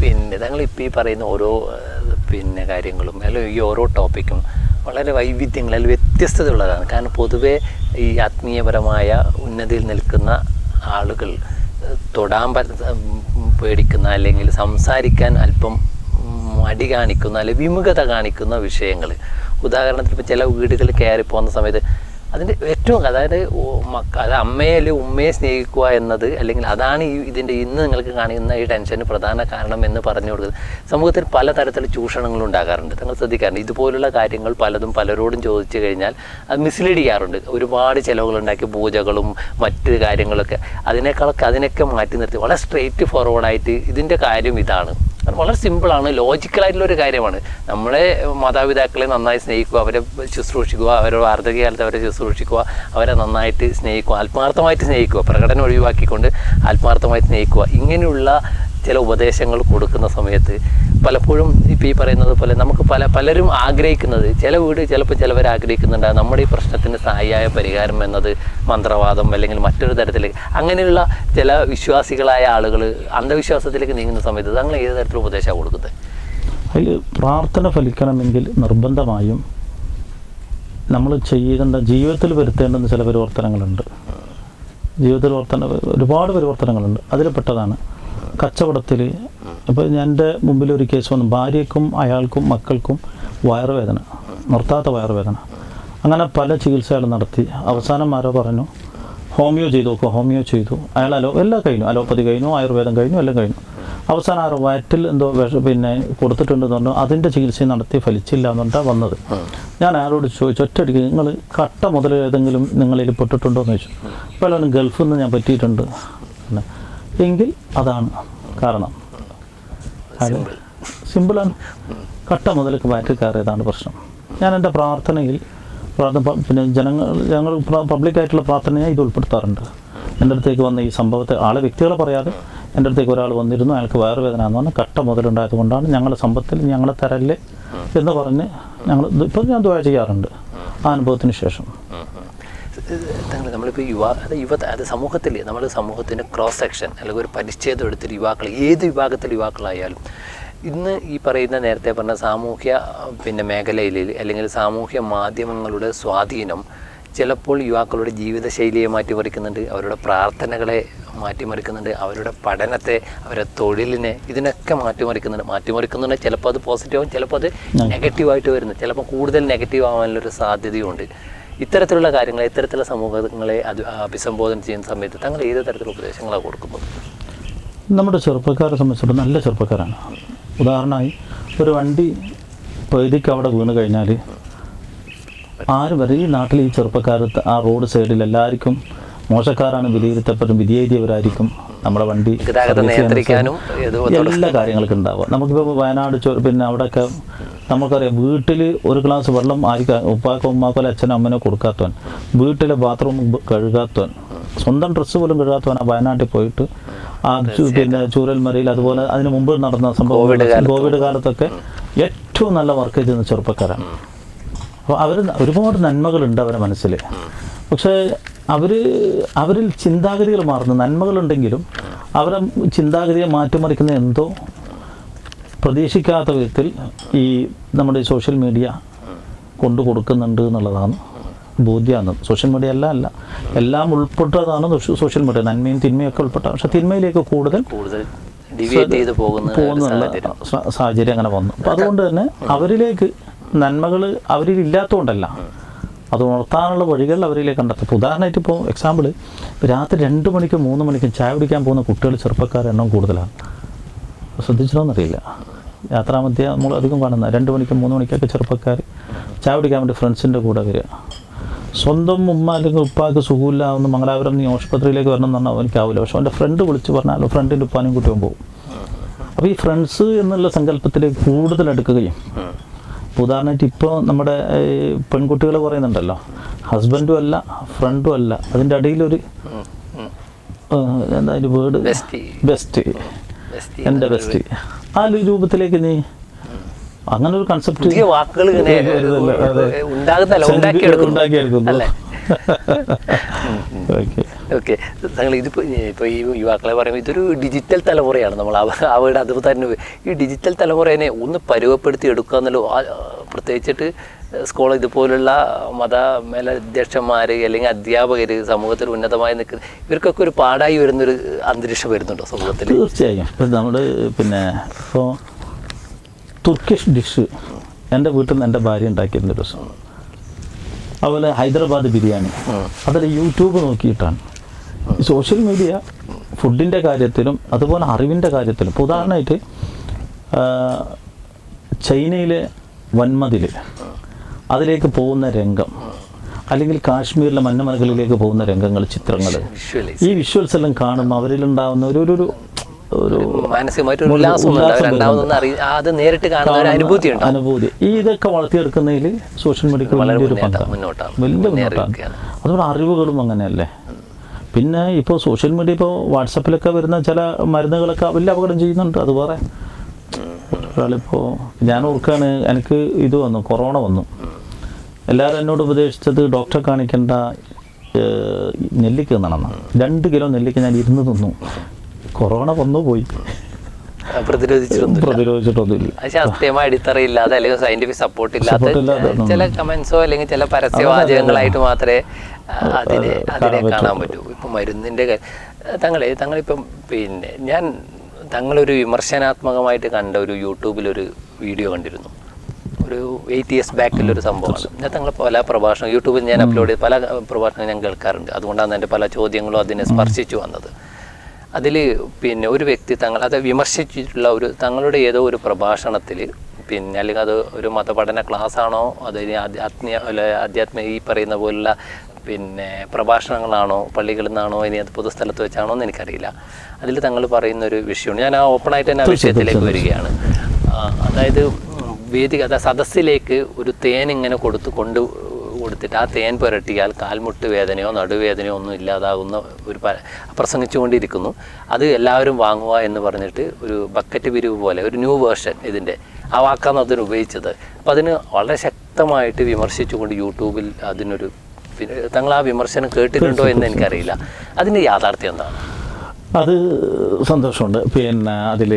പിന്നെ താങ്കൾ ഇപ്പോൾ ഈ പറയുന്ന ഓരോ പിന്നെ കാര്യങ്ങളും അല്ലെങ്കിൽ ഈ ഓരോ ടോപ്പിക്കും വളരെ വൈവിധ്യങ്ങൾ അല്ലെങ്കിൽ വ്യത്യസ്തതയുള്ളതാണ്. കാരണം പൊതുവേ ഈ ആത്മീയപരമായ ഉന്നതിയിൽ നിൽക്കുന്ന ആളുകൾ തൊടാൻ പേടിക്കുന്ന അല്ലെങ്കിൽ സംസാരിക്കാൻ അല്പം മടി കാണിക്കുന്ന അല്ലെങ്കിൽ വിമുഖത കാണിക്കുന്ന വിഷയങ്ങൾ ഉദാഹരണത്തിന് ഇപ്പോൾ ചില വീടുകളിൽ കയറി പോകുന്ന സമയത്ത് അതിന്റെ ഏറ്റവും അതായത് അത് അമ്മയെ അല്ലെങ്കിൽ ഉമ്മയെ സ്നേഹിക്കുക എന്നത് അല്ലെങ്കിൽ അതാണ് ഈ ഇതിന്റെ ഇന്ന് നിങ്ങൾക്ക് കാണിക്കുന്ന ഈ ടെൻഷന് പ്രധാന കാരണം എന്ന് പറഞ്ഞു കൊടുക്കുന്നത്. സമൂഹത്തിൽ പലതരത്തിൽ ചൂഷണങ്ങൾ ഉണ്ടാകാറുണ്ട്. നിങ്ങൾ ശ്രദ്ധിക്കാറുണ്ട്. ഇതുപോലുള്ള കാര്യങ്ങൾ പലതും പലരോടും ചോദിച്ചു കഴിഞ്ഞാൽ അത് മിസ്ലീഡ് ചെയ്യാറുണ്ട്. ഒരുപാട് ചിലവുകളുണ്ടാക്കി പൂജകളും മറ്റ് കാര്യങ്ങളൊക്കെ അതിനേക്കാളൊക്കെ അതിനൊക്കെ മാറ്റി നിർത്തി. വളരെ സ്ട്രെയിറ്റ് ഫോർവേഡായിട്ട് ഇതിന്റെ കാര്യം ഇതാണ്. അത് വളരെ സിമ്പിളാണ് ലോജിക്കലായിട്ടുള്ള ഒരു കാര്യമാണ്. നമ്മളെ മാതാപിതാക്കളെ നന്നായി സ്നേഹിക്കുക അവരെ ശുശ്രൂഷിക്കുക അവരുടെ വാർദ്ധക്യകാലത്ത് അവരെ ശുശ്രൂഷിക്കുക അവരെ നന്നായിട്ട് സ്നേഹിക്കുക ആത്മാർത്ഥമായിട്ട് സ്നേഹിക്കുക പ്രകടനം ഒഴിവാക്കിക്കൊണ്ട് ആത്മാർത്ഥമായിട്ട് സ്നേഹിക്കുക. ഇങ്ങനെയുള്ള ചില ഉപദേശങ്ങൾ കൊടുക്കുന്ന സമയത്ത് പലപ്പോഴും ഇപ്പോൾ ഈ പറയുന്നത് പോലെ നമുക്ക് പല പലരും ആഗ്രഹിക്കുന്നത് ചില വീട് ചിലപ്പോൾ ചിലവർ ആഗ്രഹിക്കുന്നുണ്ട് നമ്മുടെ ഈ പ്രശ്നത്തിന് സ്ഥായിയായ പരിഹാരം എന്നത് മന്ത്രവാദം അല്ലെങ്കിൽ മറ്റൊരു തരത്തിൽ അങ്ങനെയുള്ള ചില വിശ്വാസികളായ ആളുകൾ അന്ധവിശ്വാസത്തിലേക്ക് നീങ്ങുന്ന സമയത്ത് താങ്കൾ ഏത് തരത്തിലുള്ള ഉപദേശമാണ് കൊടുക്കുന്നത്? അതിൽ പ്രാർത്ഥന ഫലിക്കണമെങ്കിൽ നിർബന്ധമായും നമ്മൾ ചെയ്യേണ്ട ജീവിതത്തിൽ വരുത്തേണ്ടുന്ന ചില പരിവർത്തനങ്ങളുണ്ട്. ജീവിതത്തിൽ വർത്തന ഒരുപാട് പരിവർത്തനങ്ങളുണ്ട്. അതിൽ പെട്ടതാണ് കച്ചവടത്തിൽ ഇപ്പോൾ എന്റെ മുമ്പിൽ ഒരു കേസ് വന്നു. ഭാര്യയ്ക്കും അയാൾക്കും മക്കൾക്കും വയറുവേദന നിർത്താത്ത വയറുവേദന. അങ്ങനെ പല ചികിത്സകളും നടത്തി. അവസാനം ആരോ പറഞ്ഞു ഹോമിയോ ചെയ്തു നോക്കുക ഹോമിയോ ചെയ്തു. അയാൾ അലോ എല്ലാം കഴിഞ്ഞു. അലോപ്പതി കഴിഞ്ഞു ആയുർവേദം കഴിഞ്ഞു എല്ലാം കഴിഞ്ഞു. അവസാനം ആരോ വയറ്റിൽ എന്തോ വിഷ പിന്നെ കൊടുത്തിട്ടുണ്ടെന്ന് പറഞ്ഞു അതിന്റെ ചികിത്സ നടത്തി ഫലിച്ചില്ല എന്നുകൊണ്ടാണ് വന്നത്. ഞാൻ അയാളോട് ചോദിച്ചു ഒറ്റയടിക്ക് നിങ്ങൾ കട്ട മുതൽ ഏതെങ്കിലും നിങ്ങളിൽ പെട്ടിട്ടുണ്ടോ എന്ന് ചോദിച്ചു അയാൾ ഗൾഫിൽ നിന്ന് ഞാൻ പറ്റിയിട്ടുണ്ട്. എങ്കിൽ അതാണ് കാരണം. സിമ്പിളാണ് കട്ട മുതലേക്ക് വയറ്റിൽ കയറിയതാണ് പ്രശ്നം. ഞാൻ എന്റെ പ്രാർത്ഥനയിൽ പ്രാർത്ഥന പിന്നെ ജനങ്ങൾ ഞങ്ങൾ പബ്ലിക്കായിട്ടുള്ള പ്രാർത്ഥന ഞാൻ ഇത് ഉൾപ്പെടുത്താറുണ്ട്. എന്റെ അടുത്തേക്ക് വന്ന ഈ സംഭവത്തെ ആളെ വ്യക്തികളെ പറയാതെ എന്റെ അടുത്തേക്ക് ഒരാൾ വന്നിരുന്നു അയാൾക്ക് വയറുവേദന എന്ന് പറഞ്ഞാൽ കട്ട മുതലുണ്ടായത് കൊണ്ടാണ് ഞങ്ങളുടെ സമ്പത്തിൽ ഞങ്ങളെ തരല്ലേ എന്ന് പറഞ്ഞ് ഞങ്ങൾ ഇപ്പം ഞാൻ ദുആ ചെയ്യാറുണ്ട് ആ അനുഭവത്തിന് ശേഷം. തങ്ങൾ നമ്മളിപ്പോൾ യുവാ അത് യുവ അത് സമൂഹത്തിൽ നമ്മൾ സമൂഹത്തിന്റെ ക്രോസ് സെക്ഷൻ അല്ലെങ്കിൽ ഒരു പരിച്ഛേദം എടുത്തിട്ട് യുവാക്കൾ ഏത് വിഭാഗത്തിൽ യുവാക്കളായാലും ഇന്ന് ഈ പറയുന്ന നേരത്തെ പറഞ്ഞ സാമൂഹ്യ പിന്നെ മേഖലയിൽ അല്ലെങ്കിൽ സാമൂഹ്യ മാധ്യമങ്ങളുടെ സ്വാധീനം ചിലപ്പോൾ യുവാക്കളുടെ ജീവിതശൈലിയെ മാറ്റിമറിക്കുന്നുണ്ട് അവരുടെ പ്രാർത്ഥനകളെ മാറ്റിമറിക്കുന്നുണ്ട് അവരുടെ പഠനത്തെ അവരുടെ തൊഴിലിനെ ഇതിനൊക്കെ മാറ്റിമറിക്കുന്നുണ്ട്. മാറ്റിമറിക്കുന്നുണ്ട് ചിലപ്പോൾ അത് പോസിറ്റീവും ചിലപ്പോൾ അത് നെഗറ്റീവായിട്ട് വരുന്നു. ചിലപ്പോൾ കൂടുതൽ നെഗറ്റീവ് ആവാനുള്ളൊരു സാധ്യതയുണ്ട്. ഇത്തരത്തിലുള്ള കാര്യങ്ങളെ ഇത്തരത്തിലുള്ള സമൂഹങ്ങളെ അത് അഭിസംബോധന ചെയ്യുന്ന സമയത്ത് തങ്ങൾ ഏത് തരത്തിലുള്ള ഉപദേശങ്ങളാണ് കൊടുക്കുന്നത്? നമ്മുടെ ചെറുപ്പക്കാരെ സംബന്ധിച്ചിടത്തോളം നല്ല ചെറുപ്പക്കാരാണ്. ഉദാഹരണമായി ഒരു വണ്ടി പകുതിക്ക് അവിടെ വീണ് കഴിഞ്ഞാൽ ആരും വരെ ഈ നാട്ടിൽ ഈ ചെറുപ്പക്കാരത്ത് ആ റോഡ് സൈഡിൽ എല്ലാവർക്കും മോശക്കാരാണ് വിലയിരുത്തപ്പെട്ടും വിധിയെഴുതിയവരായിരിക്കും നമ്മുടെ വണ്ടി ഗതാഗതം സർവീസ് നിയന്ത്രിക്കാനും എല്ലാ കാര്യങ്ങൾക്കും ഉണ്ടാവുക. നമുക്കിപ്പോൾ വയനാട് പിന്നെ അവിടെയൊക്കെ നമുക്കറിയാം വീട്ടിൽ ഒരു ഗ്ലാസ് വെള്ളം ആയിരിക്കാം ഉപ്പാക്കോ ഉമ്മാക്കോ അച്ഛനോ അമ്മനോ കൊടുക്കാത്തവൻ. വീട്ടിലെ ബാത്റൂം കഴുകാത്തവൻ. സ്വന്തം ഡ്രസ്സ് പോലും കഴുകാത്തവൻ ആ വയനാട്ടിൽ പോയിട്ട്. ആ പിന്നെ പിന്നെ ചൂരൽമരയിൽ അതുപോലെ അതിന് മുമ്പ് നടന്ന സംഭവം കോവിഡ് കാലത്തൊക്കെ ഏറ്റവും നല്ല വർക്ക് ചെയ്യുന്ന ചെറുപ്പക്കാരാണ്. അപ്പോൾ അവർ ഒരുപാട് നന്മകളുണ്ട് അവരുടെ മനസ്സിൽ പക്ഷേ അവർ അവരിൽ ചിന്താഗതികൾ മാറുന്നു. നന്മകളുണ്ടെങ്കിലും അവരെ ചിന്താഗതിയെ മാറ്റിമറിക്കുന്ന എന്തോ പ്രതീക്ഷിക്കാത്ത വിധത്തിൽ ഈ നമ്മുടെ സോഷ്യൽ മീഡിയ കൊണ്ടു കൊടുക്കുന്നുണ്ട് എന്നുള്ളതാണ് ബോധ്യമാണ്. സോഷ്യൽ മീഡിയ അല്ല അല്ല. എല്ലാം ഉൾപ്പെട്ടതാണ് സോഷ്യൽ മീഡിയ. നന്മയും തിന്മയും ഒക്കെ ഉൾപ്പെട്ട പക്ഷെ തിന്മയിലേക്ക് കൂടുതൽ കൂടുതൽ പോകുന്നുള്ള സാഹചര്യം. സാഹചര്യം അങ്ങനെ വന്നു. അപ്പം അതുകൊണ്ട് തന്നെ അവരിലേക്ക് നന്മകൾ അവരിൽ ഇല്ലാത്തതുകൊണ്ടല്ല. അത് ഉണർത്താനുള്ള വഴികൾ അവരിലേക്ക് കണ്ടെത്തും. ഉദാഹരണമായിട്ട് ഇപ്പോൾ എക്സാമ്പിൾ ഇപ്പോൾ രാത്രി രണ്ട് മണിക്കും മൂന്ന് മണിക്കും ചായ കുടിക്കാൻ പോകുന്ന കുട്ടികൾ ചെറുപ്പക്കാരുടെ എണ്ണം കൂടുതലാണ്. ശ്രദ്ധിച്ചിട്ടോന്നറിയില്ല യാത്രാമധ്യ നമ്മൾ അധികം കാണുന്ന രണ്ട് മണിക്കും മൂന്ന് മണിക്കൊക്കെ ചെറുപ്പക്കാർ ചായ കുടിക്കാൻ വേണ്ടി ഫ്രണ്ട്സിന്റെ കൂടെ വരിക. സ്വന്തം ഉമ്മ അല്ലെങ്കിൽ ഉപ്പാക്ക് സുഖമില്ല ഒന്ന് മംഗലാപുരം നീ ആശുപത്രിയിലേക്ക് വരണം എന്ന് പറഞ്ഞാൽ എനിക്കാവില്ല പക്ഷെ അവന്റെ ഫ്രണ്ട് വിളിച്ച് പറഞ്ഞാൽ ഫ്രണ്ടിന്റെ ഉപ്പാനും കുട്ടിയും പോകും. അപ്പോൾ ഈ ഫ്രണ്ട്സ് എന്നുള്ള സങ്കല്പത്തിലേക്ക് കൂടുതൽ അടുക്കുകയും ഉദാഹരണമായിട്ട് ഇപ്പോൾ നമ്മുടെ പെൺകുട്ടികൾ പറയുന്നുണ്ടല്ലോ ഹസ്ബൻഡും അല്ല ഫ്രണ്ടും അല്ല അതിന്റെ അടിയിലൊരു. എന്താ അതിന്റെ വേർഡ് ബെസ്റ്റ് എന്റെ ബെസ്റ്റ് ആ ഒരു രൂപത്തിലേക്ക് നീ അങ്ങനെ ഒരു കൺസെപ്റ്റ് വാക്കുകൾ ഉണ്ടാകുന്നല്ല ഉണ്ടാക്കിയെടുക്കുന്നു. ഓക്കെ താങ്കൾ ഇതിപ്പോൾ ഇപ്പോൾ ഈ യുവാക്കളെ പറയുമ്പോൾ ഇതൊരു ഡിജിറ്റൽ തലമുറയാണ്. നമ്മൾ അവ അവരുടെ അത് തന്നെ ഈ ഡിജിറ്റൽ തലമുറയെ ഒന്ന് പരുവപ്പെടുത്തി എടുക്കുക എന്നുള്ള പ്രത്യേകിച്ചിട്ട് സ്കൂൾ ഇതുപോലുള്ള മത മേലധ്യക്ഷന്മാർ അല്ലെങ്കിൽ അധ്യാപകർ സമൂഹത്തിൽ ഉന്നതമായി നിൽക്കുന്ന ഇവർക്കൊക്കെ ഒരു പാടായി വരുന്നൊരു അന്തരീക്ഷം വരുന്നുണ്ടോ സമൂഹത്തിൽ തീർച്ചയായും. ഇപ്പം നമ്മൾ പിന്നെ ഇപ്പോൾ തുർക്കിഷ് ഡിഷ് എന്റെ വീട്ടിൽ നിന്ന് എന്റെ ഭാര്യ ഉണ്ടാക്കിയിരുന്ന ഒരു ദിവസം. അതുപോലെ ഹൈദരാബാദ് ബിരിയാണി. അതിൽ യൂട്യൂബ് നോക്കിയിട്ടാണ്. സോഷ്യൽ മീഡിയ ഫുഡിന്റെ കാര്യത്തിലും അതുപോലെ അറിവിന്റെ കാര്യത്തിലും ഇപ്പോൾ ഉദാഹരണമായിട്ട് ചൈനയിലെ വൻമതിൽ അതിലേക്ക് പോകുന്ന രംഗം അല്ലെങ്കിൽ കാശ്മീരിലെ മഞ്ഞമലകളിലേക്ക് പോകുന്ന രംഗങ്ങൾ ചിത്രങ്ങൾ. ഈ വിഷ്വൽസ് എല്ലാം കാണുമ്പോൾ അവരിലുണ്ടാകുന്ന ഒരു ഒരു ഒരു ഒരു മാനസികമായിട്ട് ഒരു ഉല്ലാസം ഉല്ലാസം രണ്ടാമതൊന്നും അറിയ അത് നേരിട്ട് കാണുന്ന ഒരു അനുഭൂതി ഉണ്ട്. അനുഭൂതി. ഈ ഇതൊക്കെ വളർത്തിയെടുക്കുന്നതിൽ സോഷ്യൽ മീഡിയ വളരെ മുന്നേറ്റം മുന്നോട്ടാണ്. വലിയ മുന്നോട്ടാണ്. അതുപോലെ അറിവുകളും അങ്ങനെയല്ലേ? പിന്നെ ഇപ്പോൾ സോഷ്യൽ മീഡിയ ഇപ്പോൾ വാട്സപ്പിലൊക്കെ വരുന്ന ചില മരുന്നുകളൊക്കെ വലിയ അപകടം ചെയ്യുന്നുണ്ട്. അത് വേറെ. ഒരാളിപ്പോൾ ഞാൻ ഓർക്കാണ് എനിക്ക് ഇത് വന്നു കൊറോണ വന്നു. എല്ലാവരും എന്നോട് ഉപദേശിച്ചത് ഡോക്ടറെ കാണിക്കേണ്ട നെല്ലിക്ക നടന്ന. രണ്ട് കിലോ നെല്ലിക്ക ഞാൻ ഇരുന്ന് തിന്നു. കൊറോണ വന്നു പോയി പ്രതിരോധിച്ചിരുന്നു പ്രതിരോധിച്ചിട്ടൊന്നുമില്ല. ശാസ്ത്രീയമായ അടിത്തറയില്ലാതെ അല്ലെങ്കിൽ സയന്റിഫിക് സപ്പോർട്ട് ഇല്ലാതെ, ചില കമന്റ്സോ അല്ലെങ്കിൽ ചില പരസ്യവാചകങ്ങളായിട്ട് മാത്രമേ അതിനെ അതിനെ കാണാൻ പറ്റൂ. ഇപ്പം മരുന്നിന്റെ തങ്ങളെ തങ്ങളിപ്പം പിന്നെ ഞാൻ തങ്ങളൊരു വിമർശനാത്മകമായിട്ട് കണ്ട ഒരു യൂട്യൂബിൽ ഒരു വീഡിയോ കണ്ടിരുന്നു. ഒരു എയ്റ്റ് ഇയേഴ്സ് ബാക്കിലൊരു സംഭവമാണ്. ഞാൻ തങ്ങളെ പല പ്രഭാഷണം യൂട്യൂബിൽ ഞാൻ അപ്ലോഡ് ചെയ്ത് പല പ്രഭാഷണം ഞാൻ കേൾക്കാറുണ്ട്. അതുകൊണ്ടാണ് എന്റെ പല ചോദ്യങ്ങളും അതിനെ സ്പർശിച്ചു വന്നത്. അതിൽ പിന്നെ ഒരു വ്യക്തി തങ്ങൾ അത് വിമർശിച്ചിട്ടുള്ള ഒരു തങ്ങളുടെ ഏതോ ഒരു പ്രഭാഷണത്തിൽ പിന്നെ അല്ലെങ്കിൽ അത് ഒരു മതപഠന ക്ലാസ് ആണോ അത് ആത്മീയ ആധ്യാത്മിക ഈ പറയുന്ന പോലുള്ള പിന്നെ പ്രഭാഷണങ്ങളാണോ പള്ളികളിൽ നിന്നാണോ ഇനി അത് പൊതുസ്ഥലത്ത് വെച്ചാണോ എന്ന് എനിക്കറിയില്ല. അതിൽ തങ്ങൾ പറയുന്ന ഒരു വിഷയമാണ് ഞാൻ ആ ഓപ്പണായിട്ട് തന്നെ ആ വിഷയത്തിലേക്ക് വരികയാണ്. അതായത് വേദിക അതായത് സദസ്സിലേക്ക് ഒരു തേൻ ഇങ്ങനെ കൊടുത്ത് കൊണ്ട് കൊടുത്തിട്ട് ആ തേൻ പുരട്ടിയാൽ കാൽമുട്ട് വേദനയോ നടുവേദനയോ ഒന്നും ഇല്ലാതാകുന്ന ഒരു പ്രസംഗിച്ചുകൊണ്ടിരിക്കുന്നു. അത് എല്ലാവരും വാങ്ങുക എന്ന് പറഞ്ഞിട്ട് ഒരു ബക്കറ്റ് പിരിവ് പോലെ ഒരു ന്യൂ വേർഷൻ ഇതിന്റെ. ആ വാക്കാണ് അതിന് ഉപയോഗിച്ചത്. അപ്പോൾ അതിന് വളരെ ശക്തമായിട്ട് വിമർശിച്ചുകൊണ്ട് യൂട്യൂബിൽ അതിനൊരു തങ്ങൾ ആ വിമർശനം കേട്ടിട്ടുണ്ടോ എന്ന് എനിക്കറിയില്ല. അതിന്റെ യാഥാർത്ഥ്യം എന്താണ്? അത് സന്തോഷമുണ്ട്. പിന്നെ അതിൽ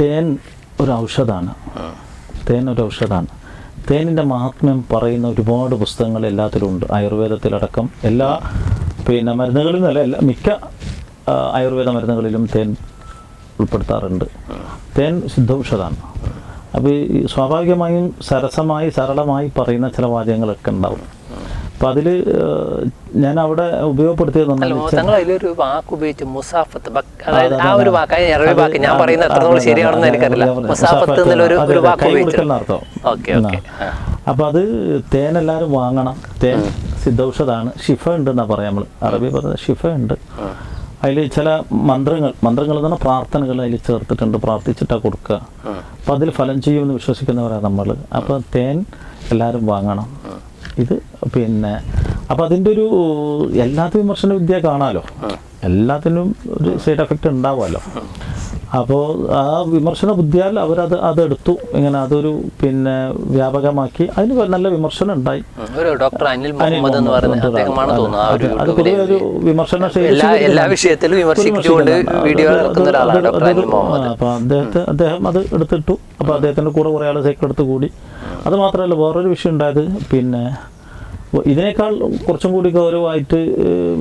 തേൻ ഒരു ഔഷധമാണ്. തേൻ ഒരു ഔഷധമാണ്. തേനിന്റെ മഹാത്മ്യം പറയുന്ന ഒരുപാട് പുസ്തകങ്ങൾ എല്ലാത്തിലും ഉണ്ട്. ആയുർവേദത്തിലടക്കം എല്ലാ പിന്നെ മരുന്നുകളിൽ നിന്നല്ല എല്ലാ മിക്ക ആയുർവേദ മരുന്നുകളിലും തേൻ ഉൾപ്പെടുത്താറുണ്ട്. തേൻ സിദ്ധൌഷധമാണ് അപ്പോൾ ഈ സ്വാഭാവികമായും സരസമായി സരളമായി പറയുന്ന ചില വാചകങ്ങളൊക്കെ ഉണ്ടാവും. അപ്പം അതിൽ ഞാൻ അവിടെ ഉപയോഗപ്പെടുത്തിയത് തങ്ങൾ അതിലൊരു വാക്ക് ഉപയോഗിച്ച് മുസാഫത്ത് അതായത് ആ ഒരു വാക്ക് ആ അറബി വാക്ക് ഞാൻ പറയുന്ന എത്രത്തോളം ശരിയാണെന്ന് എനിക്കറിയില്ല. മുസാഫത്ത് എന്നുള്ള ഒരു വാക്ക് ഉപയോഗിച്ചിട്ടുള്ള ഓക്കെ ഓക്കെ. അപ്പൊ അത് തേൻ എല്ലാവരും വാങ്ങണം. തേൻ സിദ്ധൌഷധാണ്. ഷിഫ ഉണ്ട് എന്നാ പറയാം നമ്മൾ അറബി പറയുന്നത് ഷിഫ ഉണ്ട്. അതിൽ ചില മന്ത്രങ്ങൾ മന്ത്രങ്ങൾ എന്ന് പറഞ്ഞാൽ പ്രാർത്ഥനകൾ അതിൽ ചേർത്തിട്ടുണ്ട്. പ്രാർത്ഥിച്ചിട്ടാ കൊടുക്കുക. അപ്പം അതിൽ ഫലം ചെയ്യുമെന്ന് വിശ്വസിക്കുന്നവരാണ് നമ്മൾ അപ്പോൾ തേൻ എല്ലാരും വാങ്ങണം. ഇത് പിന്നെ അപ്പം അതിന്റെ ഒരു എല്ലാത്ത വിമർശന വിദ്യ കാണാമല്ലോ എല്ലാത്തിനും ഒരു സൈഡ് എഫക്റ്റ് ഉണ്ടാവുമല്ലോ. അപ്പോൾ ആ വിമർശന ബുദ്ധിയാൽ അവരത് അതെടുത്തു. ഇങ്ങനെ അതൊരു പിന്നെ വ്യാപകമാക്കി. അതിന് നല്ല വിമർശനം ഉണ്ടായി. ഡോക്ടർ അനിൽ മുഹമ്മദ് എന്ന് അതെ. പൊതുവെ ഒരു വിമർശന എല്ലാ വിഷയത്തിലും വിമർശിച്ചുകൊണ്ട് വീഡിയോ അപ്പോൾ അദ്ദേഹത്തെ അദ്ദേഹം അത് എടുത്തിട്ടു. അപ്പോൾ അദ്ദേഹത്തിന്റെ കൂടെ കുറേ ആൾ സൈക്കിൾ എടുത്ത് കൂടി. അത് മാത്രമല്ല വേറൊരു വിഷയം ഉണ്ടായത് പിന്നെ ഇതിനേക്കാൾ കുറച്ചും കൂടി ഗൗരവമായിട്ട്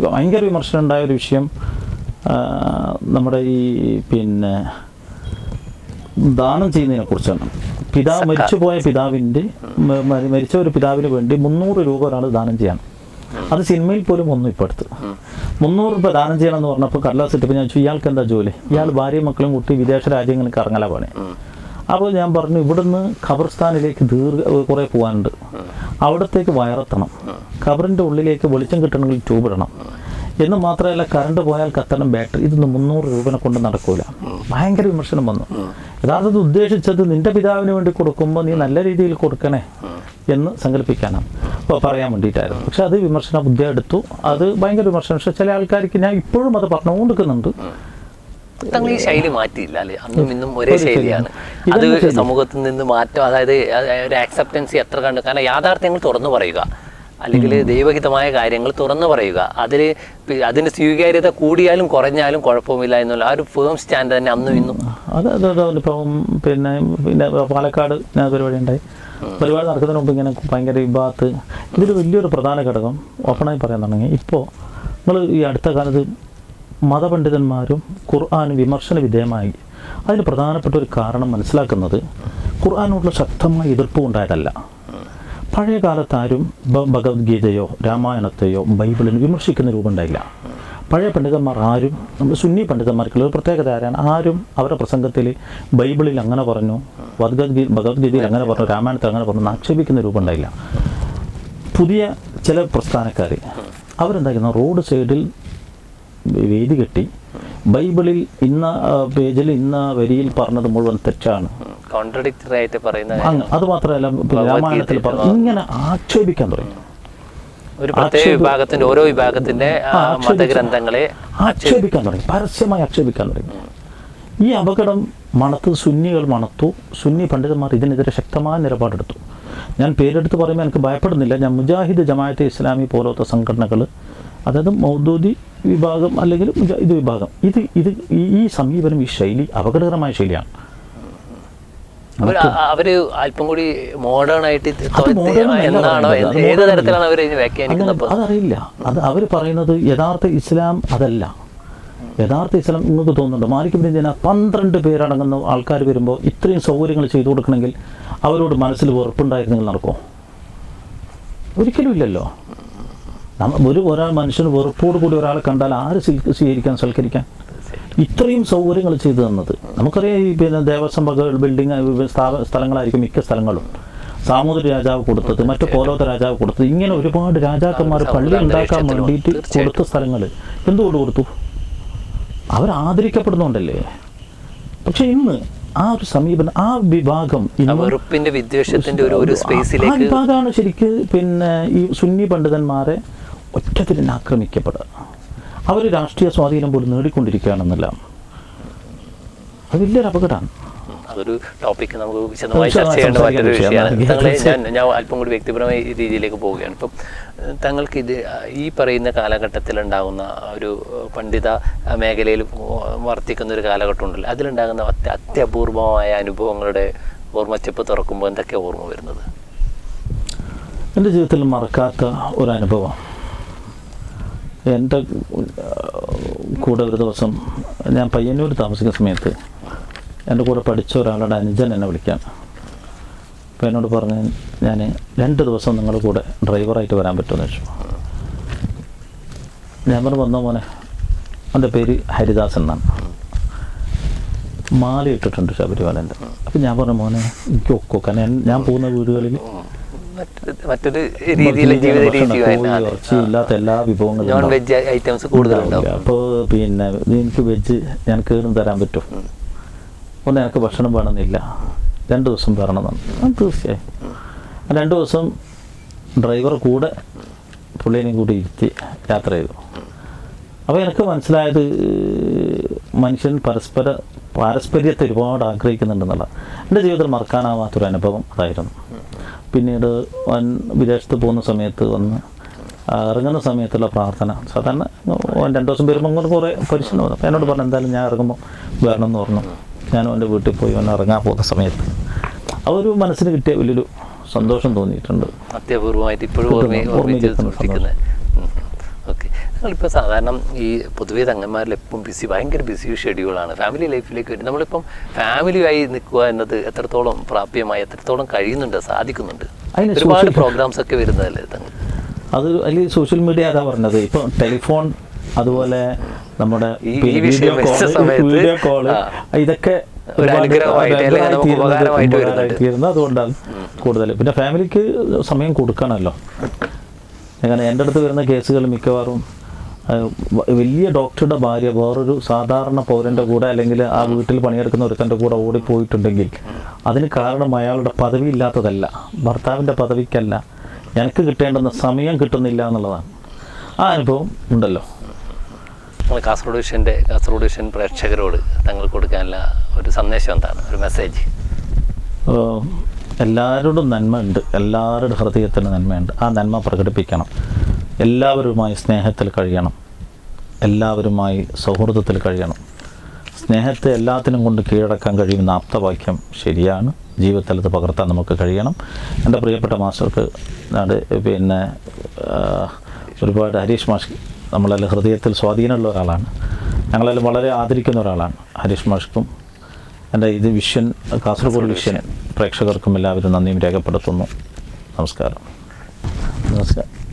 ഭയങ്കര വിമർശനം ഉണ്ടായ ഒരു വിഷയം നമ്മുടെ ഈ പിന്നെ ദാനം ചെയ്യുന്നതിനെ കുറിച്ചാണ്. പിതാവ് മരിച്ചുപോയ പിതാവിന്റെ മരിച്ച ഒരു പിതാവിന് വേണ്ടി മുന്നൂറ് രൂപ ഒരാൾ ദാനം ചെയ്യണം. അത് സിനിമയിൽ പോലും ഒന്നും ഇപ്പോൾ അടുത്ത്. മുന്നൂറ് രൂപ ദാനം ചെയ്യണം എന്ന് പറഞ്ഞപ്പോൾ കടലാസ് ഇട്ടപ്പോൾ ഞാൻ ചോദിച്ചു ഇയാൾക്ക് എന്താ ജോലി? ഇയാൾ ഭാര്യയും മക്കളും കൂട്ടി വിദേശ രാജ്യങ്ങൾക്ക് ഇറങ്ങല പണി. അപ്പോൾ ഞാൻ പറഞ്ഞു ഇവിടുന്ന് ഖബർസ്ഥാനിലേക്ക് ദീർഘ കുറേ പോകാനുണ്ട് അവിടത്തേക്ക് വയറെത്തണം. ഖബറിന്റെ ഉള്ളിലേക്ക് വെളിച്ചം കിട്ടണമെങ്കിൽ ട്യൂബ് ഇടണം. എന്ന് മാത്രമല്ല കറണ്ട് പോയാൽ കത്തണം ബാറ്ററി. ഇതൊന്നും മുന്നൂറ് രൂപനെ കൊണ്ട് നടക്കൂല. ഭയങ്കര വിമർശനം വന്നു. യഥാർത്ഥത്തിൽ ഉദ്ദേശിച്ചത് നിന്റെ പിതാവിന് വേണ്ടി കൊടുക്കുമ്പോൾ നീ നല്ല രീതിയിൽ കൊടുക്കണേ എന്ന് സങ്കല്പിക്കാനാണ്. അപ്പോൾ പറയാൻ വേണ്ടിയിട്ടായിരുന്നു. പക്ഷെ അത് വിമർശന ബുദ്ധി എടുത്തു. അത് ഭയങ്കര വിമർശനം. പക്ഷെ ചില ആൾക്കാർക്ക് ഞാൻ ഇപ്പോഴും അത് പറഞ്ഞുകൊണ്ടിരിക്കുന്നുണ്ട്. തങ്ങൾ ഈ ശൈലി മാറ്റിയില്ല അല്ലെ? അന്നും ഇന്നും ഒരേ ശൈലിയാണ്. അത് സമൂഹത്തിൽ നിന്ന് മാറ്റം അതായത് ഒരു ആക്സെപ്റ്റൻസി എത്ര കണ്ട് കാരണം യാഥാർത്ഥ്യങ്ങൾ തുറന്നു പറയുക. അല്ലെങ്കിൽ ദൈവഹിതമായ കാര്യങ്ങൾ തുറന്നു പറയുക. അതിൽ അതിന് സ്വീകാര്യത കൂടിയാലും കുറഞ്ഞാലും കുഴപ്പമില്ല എന്നുള്ള ആ ഒരു ഫേം സ്റ്റാൻഡ് തന്നെ അന്നും ഇന്നും. അത് അതെ അതെ ഇപ്പം പിന്നെ പിന്നെ പാലക്കാട് പരിപാടി ഉണ്ടായി. പരിപാടി നടക്കുന്നതിന് മുമ്പ് ഇങ്ങനെ ഭയങ്കര വിഭാഗത്ത് ഇതൊരു വലിയൊരു പ്രധാന ഘടകം ഓപ്പണായി പറയാൻ തുടങ്ങി. ഇപ്പോൾ നമ്മൾ ഈ അടുത്ത കാലത്ത് മതപണ്ഡിതന്മാരും ഖുർആൻ വിമർശന വിധേയമായി. അതിന് പ്രധാനപ്പെട്ട ഒരു കാരണം മനസ്സിലാക്കുന്നത് ഖുർആാനോടുള്ള ശക്തമായ എതിർപ്പ് ഉണ്ടായതല്ല. പഴയ കാലത്താരും ഭഗവത്ഗീതയോ രാമായണത്തെയോ ബൈബിളിനെ വിമർശിക്കുന്ന രൂപം ഉണ്ടായില്ല. പഴയ പണ്ഡിതന്മാർ ആരും നമ്മൾ സുന്നി പണ്ഡിതന്മാർക്കുള്ള ഒരു പ്രത്യേകത ആരാണ്? ആരും അവരുടെ പ്രസംഗത്തിൽ ബൈബിളിൽ അങ്ങനെ പറഞ്ഞു ഭഗവത്ഗീ ഭഗവത്ഗീതയിൽ അങ്ങനെ പറഞ്ഞു രാമായണത്തിൽ അങ്ങനെ പറഞ്ഞു ആക്ഷേപിക്കുന്ന രൂപം ഉണ്ടായില്ല. പുതിയ ചില പ്രസ്ഥാനക്കാർ അവരെന്താക്കുന്ന റോഡ് സൈഡിൽ വേദി കെട്ടി. ബൈബിളിൽ ഇന്ന പേജിൽ ഇന്ന വരിയിൽ പറഞ്ഞത് മുഴുവൻ തെറ്റാണ്. ആയിട്ട് പറയുന്ന അത് മാത്രമല്ല രാമായണത്തിൽ പറഞ്ഞു ഇങ്ങനെ ആക്ഷേപിക്കാൻ തുടങ്ങി. ഒരു പ്രത്യേക വിഭാഗത്തിന്റെ ഓരോ വിഭാഗത്തിന്റെ മതഗ്രന്ഥങ്ങളെ ആക്ഷേപിക്കാൻ തുടങ്ങി. പരസ്യമായി ആക്ഷേപിക്കാൻ തുടങ്ങി. ഈ അപകടം മണത്ത് സുന്നികൾ മണത്തു. സുന്നി പണ്ഡിതന്മാർ ഇതിനെതിരെ ശക്തമായ നിലപാടെടുത്തു. ഞാൻ പേരെടുത്ത് പറയുമ്പോൾ എനിക്ക് ഭയപ്പെടുന്നില്ല. ഞാൻ മുജാഹിദ് ജമാഅത്തെ ഇസ്ലാമി പോലത്തെ സംഘടനകൾ അതായത് മൗദൂദി വിഭാഗം അല്ലെങ്കിൽ ഇത് വിഭാഗം. ഇത് ഇത് ഈ- സമീപനം ഈ ശൈലി അപകടകരമായ ശൈലിയാണ്. അവർ അല്പം കൂടി മോഡേൺ ആയിട്ട് ഏത് തരത്തിലാണ്. അവർ അതറിയില്ല. അത് അവർ പറയുന്നത് യഥാർത്ഥ ഇസ്ലാം അതല്ല. യഥാർത്ഥ ഇസ്ലാം നിങ്ങൾക്ക് തോന്നുന്നുണ്ട്? മാലിക് ബിൻ പന്ത്രണ്ട് പേരടങ്ങുന്ന ആൾക്കാർ വരുമ്പോൾ ഇത്രയും സൗകര്യങ്ങൾ ചെയ്തു കൊടുക്കണമെങ്കിൽ അവരോട് മനസ്സിൽ വെറുപ്പുണ്ടായിരുന്നെങ്കിൽ നടക്കുമോ ഒരിക്കലും ഇല്ലല്ലോ. ഒരു ഒരാൾ മനുഷ്യന് വെറുപ്പോട് കൂടി ഒരാളെ കണ്ടാൽ ആര് സ്വീ- സ്വീകരിക്കാൻ സൽക്കരിക്കാൻ? ഇത്രയും സൗകര്യങ്ങൾ ചെയ്തു തന്നത്. നമുക്കറിയാം ഈ പിന്നെ ദേവസ്വം വക ബിൽഡിംഗ് സ്ഥലങ്ങളായിരിക്കും മിക്ക സ്ഥലങ്ങളും. സാമൂതിരി രാജാവ് കൊടുത്തത് മറ്റു പോലോത്ത രാജാവ് കൊടുത്തത്. ഇങ്ങനെ ഒരുപാട് രാജാക്കന്മാർ പള്ളി ഉണ്ടാക്കാൻ വേണ്ടിയിട്ട് കൊടുത്ത. സ്ഥലങ്ങൾ എന്തുകൊണ്ട് കൊടുത്തു? അവർ ആദരിക്കപ്പെടുന്നുണ്ടല്ലേ? പക്ഷെ ഇന്ന് ആ ഒരു സമീപനം ആ വിഭാഗം വെറുപ്പിന്റെ വിദ്വേഷത്തിന്റെ ഒരു ഒരു ആ സ്പേസിലേക്ക് വിഭാഗമാണ് ശരിക്ക് പിന്നെ ഈ സുന്നി പണ്ഡിതന്മാരെ ഒറ്റതിരിഞ്ഞ് ആക്രമിക്കപ്പെടുക. അവർ രാഷ്ട്രീയ സ്വാധീനം പോലും നേടിക്കൊണ്ടിരിക്കുകയാണെന്നല്ല. അത് വലിയൊരു അപകടമാണ്. അതൊരു ടോപ്പിക് നമുക്ക് വിശദമായി ചർച്ച ചെയ്യേണ്ട മറ്റൊരു വിഷയമാണ്. തങ്ങളെ ഞാൻ ഞാൻ അല്പം കൂടി വ്യക്തിപരമായ രീതിയിലേക്ക് പോവുകയാണ്. ഇപ്പം തങ്ങൾക്ക് ഇത് ഈ പറയുന്ന കാലഘട്ടത്തിൽ ഉണ്ടാകുന്ന ഒരു പണ്ഡിത മേഖലയിൽ വർത്തിക്കുന്ന ഒരു കാലഘട്ടം ഉണ്ടല്ലോ. അതിലുണ്ടാകുന്ന അത്യ അത്യപൂർവമായ അനുഭവങ്ങളുടെ ഓർമ്മച്ചപ്പ് തുറക്കുമ്പോൾ എന്തൊക്കെയാണ് ഓർമ്മ വരുന്നത്? എന്റെ ജീവിതത്തിൽ മറക്കാത്ത ഒരു അനുഭവം. എന്റെ കൂടെ ഒരു ദിവസം ഞാൻ പയ്യന്നൂർ താമസിക്കുന്ന സമയത്ത് എന്റെ കൂടെ പഠിച്ച ഒരാളുടെ അനുജൻ എന്നെ വിളിക്കാൻ. അപ്പോൾ എന്നോട് പറഞ്ഞ് ഞാൻ രണ്ട് ദിവസം നിങ്ങളുടെ കൂടെ ഡ്രൈവറായിട്ട് വരാൻ പറ്റുമെന്ന് ചോദിച്ചു ഞാൻ പറഞ്ഞു വന്ന മോനെ. എന്റെ പേര് ഹരിദാസ് എന്നാണ്. മാല ഇട്ടിട്ടുണ്ട് ശബരിമലന്റെ. അപ്പം ഞാൻ പറഞ്ഞു മോനെ എനിക്ക് ഒക്കെ ഞാൻ- പോകുന്ന വീടുകളിൽ മറ്റൊരു രീതിയിലെ ജീവിത ഇല്ലാത്ത എല്ലാ വിഭവങ്ങളും നോൺ വെജ് ഐറ്റംസ് കൂടുതലുണ്ടാവും. അപ്പോൾ പിന്നെ എനിക്ക് വെജ് ഞാൻ കയറും തരാൻ പറ്റും. ഒന്ന് എനിക്ക് ഭക്ഷണം വേണമെന്നില്ല. രണ്ട് ദിവസം വരണമെന്നാണ് തീർച്ചയായും. രണ്ട് ദിവസം ഡ്രൈവർ കൂടെ പുള്ളിനെയും കൂടി ഇരുത്തി യാത്ര ചെയ്തു. അപ്പോൾ എനിക്ക് മനസ്സിലായത് മനുഷ്യൻ പരസ്പര പാരസ്പര്യത്തെ ഒരുപാട് ആഗ്രഹിക്കുന്നുണ്ടെന്നുള്ള എന്റെ ജീവിതത്തിൽ മറക്കാനാവാത്തൊരു അനുഭവം അതായിരുന്നു. പിന്നീട് വൻ വിദേശത്ത് പോകുന്ന സമയത്ത് വന്ന് ഇറങ്ങുന്ന സമയത്തുള്ള പ്രാർത്ഥന. സാധാരണ രണ്ടു ദിവസം വരുമ്പോൾ അങ്ങോട്ട് കുറേ പരിശീലനം വന്നു. അപ്പോൾ എന്നോട് പറഞ്ഞു എന്തായാലും ഞാൻ ഇറങ്ങുമ്പോൾ വരണം എന്ന് പറഞ്ഞു. ഞാനും എന്റെ വീട്ടിൽ പോയി അവൻ ഇറങ്ങാൻ പോകുന്ന സമയത്ത്. ആ ഒരു മനസ്സിന് കിട്ടിയ വലിയൊരു സന്തോഷം തോന്നിയിട്ടുണ്ട്. അത്യപൂർവമായിട്ട് ഇപ്പോഴും ഓർമ്മ ഓർമ്മയിൽ സൂക്ഷിക്കുന്നത്. ഓക്കെ നിങ്ങളിപ്പോൾ സാധാരണ ഈ പൊതുവേ തങ്ങന്മാരിൽ എപ്പം ബിസി ഭയങ്കര ബിസി ഷെഡ്യൂളാണ് ഫാമിലി ലൈഫിലേക്ക് വരും. നമ്മളിപ്പം ഫാമിലിയായി നിൽക്കുക എന്നത് എത്രത്തോളം പ്രാപ്യമായി എത്രത്തോളം കഴിയുന്നുണ്ട് സാധിക്കുന്നുണ്ട്? അതിന് ഒരുപാട് പ്രോഗ്രാംസ് ഒക്കെ വരുന്നതല്ലേ തങ്ങൾ അത് അല്ലെങ്കിൽ സോഷ്യൽ മീഡിയ അതാ പറഞ്ഞത്. ഇപ്പൊ ടെലിഫോൺ അതുപോലെ നമ്മുടെ വീഡിയോ വീഡിയോ കോൾ ഇതൊക്കെ അതുകൊണ്ടാണ് കൂടുതൽ പിന്നെ ഫാമിലിക്ക് സമയം കൊടുക്കണമല്ലോ. അങ്ങനെ എന്റെ അടുത്ത് വരുന്ന കേസുകൾ മിക്കവാറും വലിയ ഡോക്ടറുടെ ഭാര്യ വേറൊരു സാധാരണ പൗരന്റെ കൂടെ അല്ലെങ്കിൽ ആ വീട്ടിൽ പണിയെടുക്കുന്ന ഒരുത്തന്റെ കൂടെ ഓടിപ്പോയിട്ടുണ്ടെങ്കിൽ അതിന് കാരണം അയാളുടെ പദവി ഇല്ലാത്തതല്ല ഭർത്താവിന്റെ പദവിക്കല്ല. എനിക്ക് കിട്ടേണ്ടുന്ന സമയം കിട്ടുന്നില്ല എന്നുള്ളതാണ്. ആ അനുഭവം ഉണ്ടല്ലോ. നമ്മൾ കാസർഗോഡ് വിഷന്റെ കാസർഗോഡ് വിഷൻ പ്രേക്ഷകരോട് തങ്ങൾക്ക് കൊടുക്കാനുള്ള ഒരു സന്ദേശം എന്താണ്? ഒരു മെസ്സേജ് എല്ലാവരോടും നന്മ ഉണ്ട് എല്ലാവരുടെ ഹൃദയത്തിന് നന്മയുണ്ട്. ആ നന്മ പ്രകടിപ്പിക്കണം. എല്ലാവരുമായി സ്നേഹത്തിൽ കഴിയണം. എല്ലാവരുമായി സൗഹൃദത്തിൽ കഴിയണം. സ്നേഹത്തെ എല്ലാത്തിനും കൊണ്ട് കീഴടക്കാൻ കഴിയുന്ന ആപ്തവാക്യം ശരിയാണ്. ജീവിതത്തിൽ അത് പകർത്താൻ നമുക്ക് കഴിയണം. എന്റെ പ്രിയപ്പെട്ട മാസ്റ്റർക്ക് പിന്നെ ഒരുപാട് ഹരീഷ് മാഷ് നമ്മളെല്ലാം ഹൃദയത്തിൽ സ്വാധീനമുള്ള ഒരാളാണ്. ഞങ്ങളെല്ലാം വളരെ ആദരിക്കുന്ന ഒരാളാണ് ഹരീഷ് മാഷ്ക്കും. എന്റെ ഇത് വിഷൻ കാസർഗോഡ് വിഷൻ പ്രേക്ഷകർക്കും എല്ലാവരും നന്ദിയും രേഖപ്പെടുത്തുന്നു. നമസ്കാരം. നമസ്കാരം.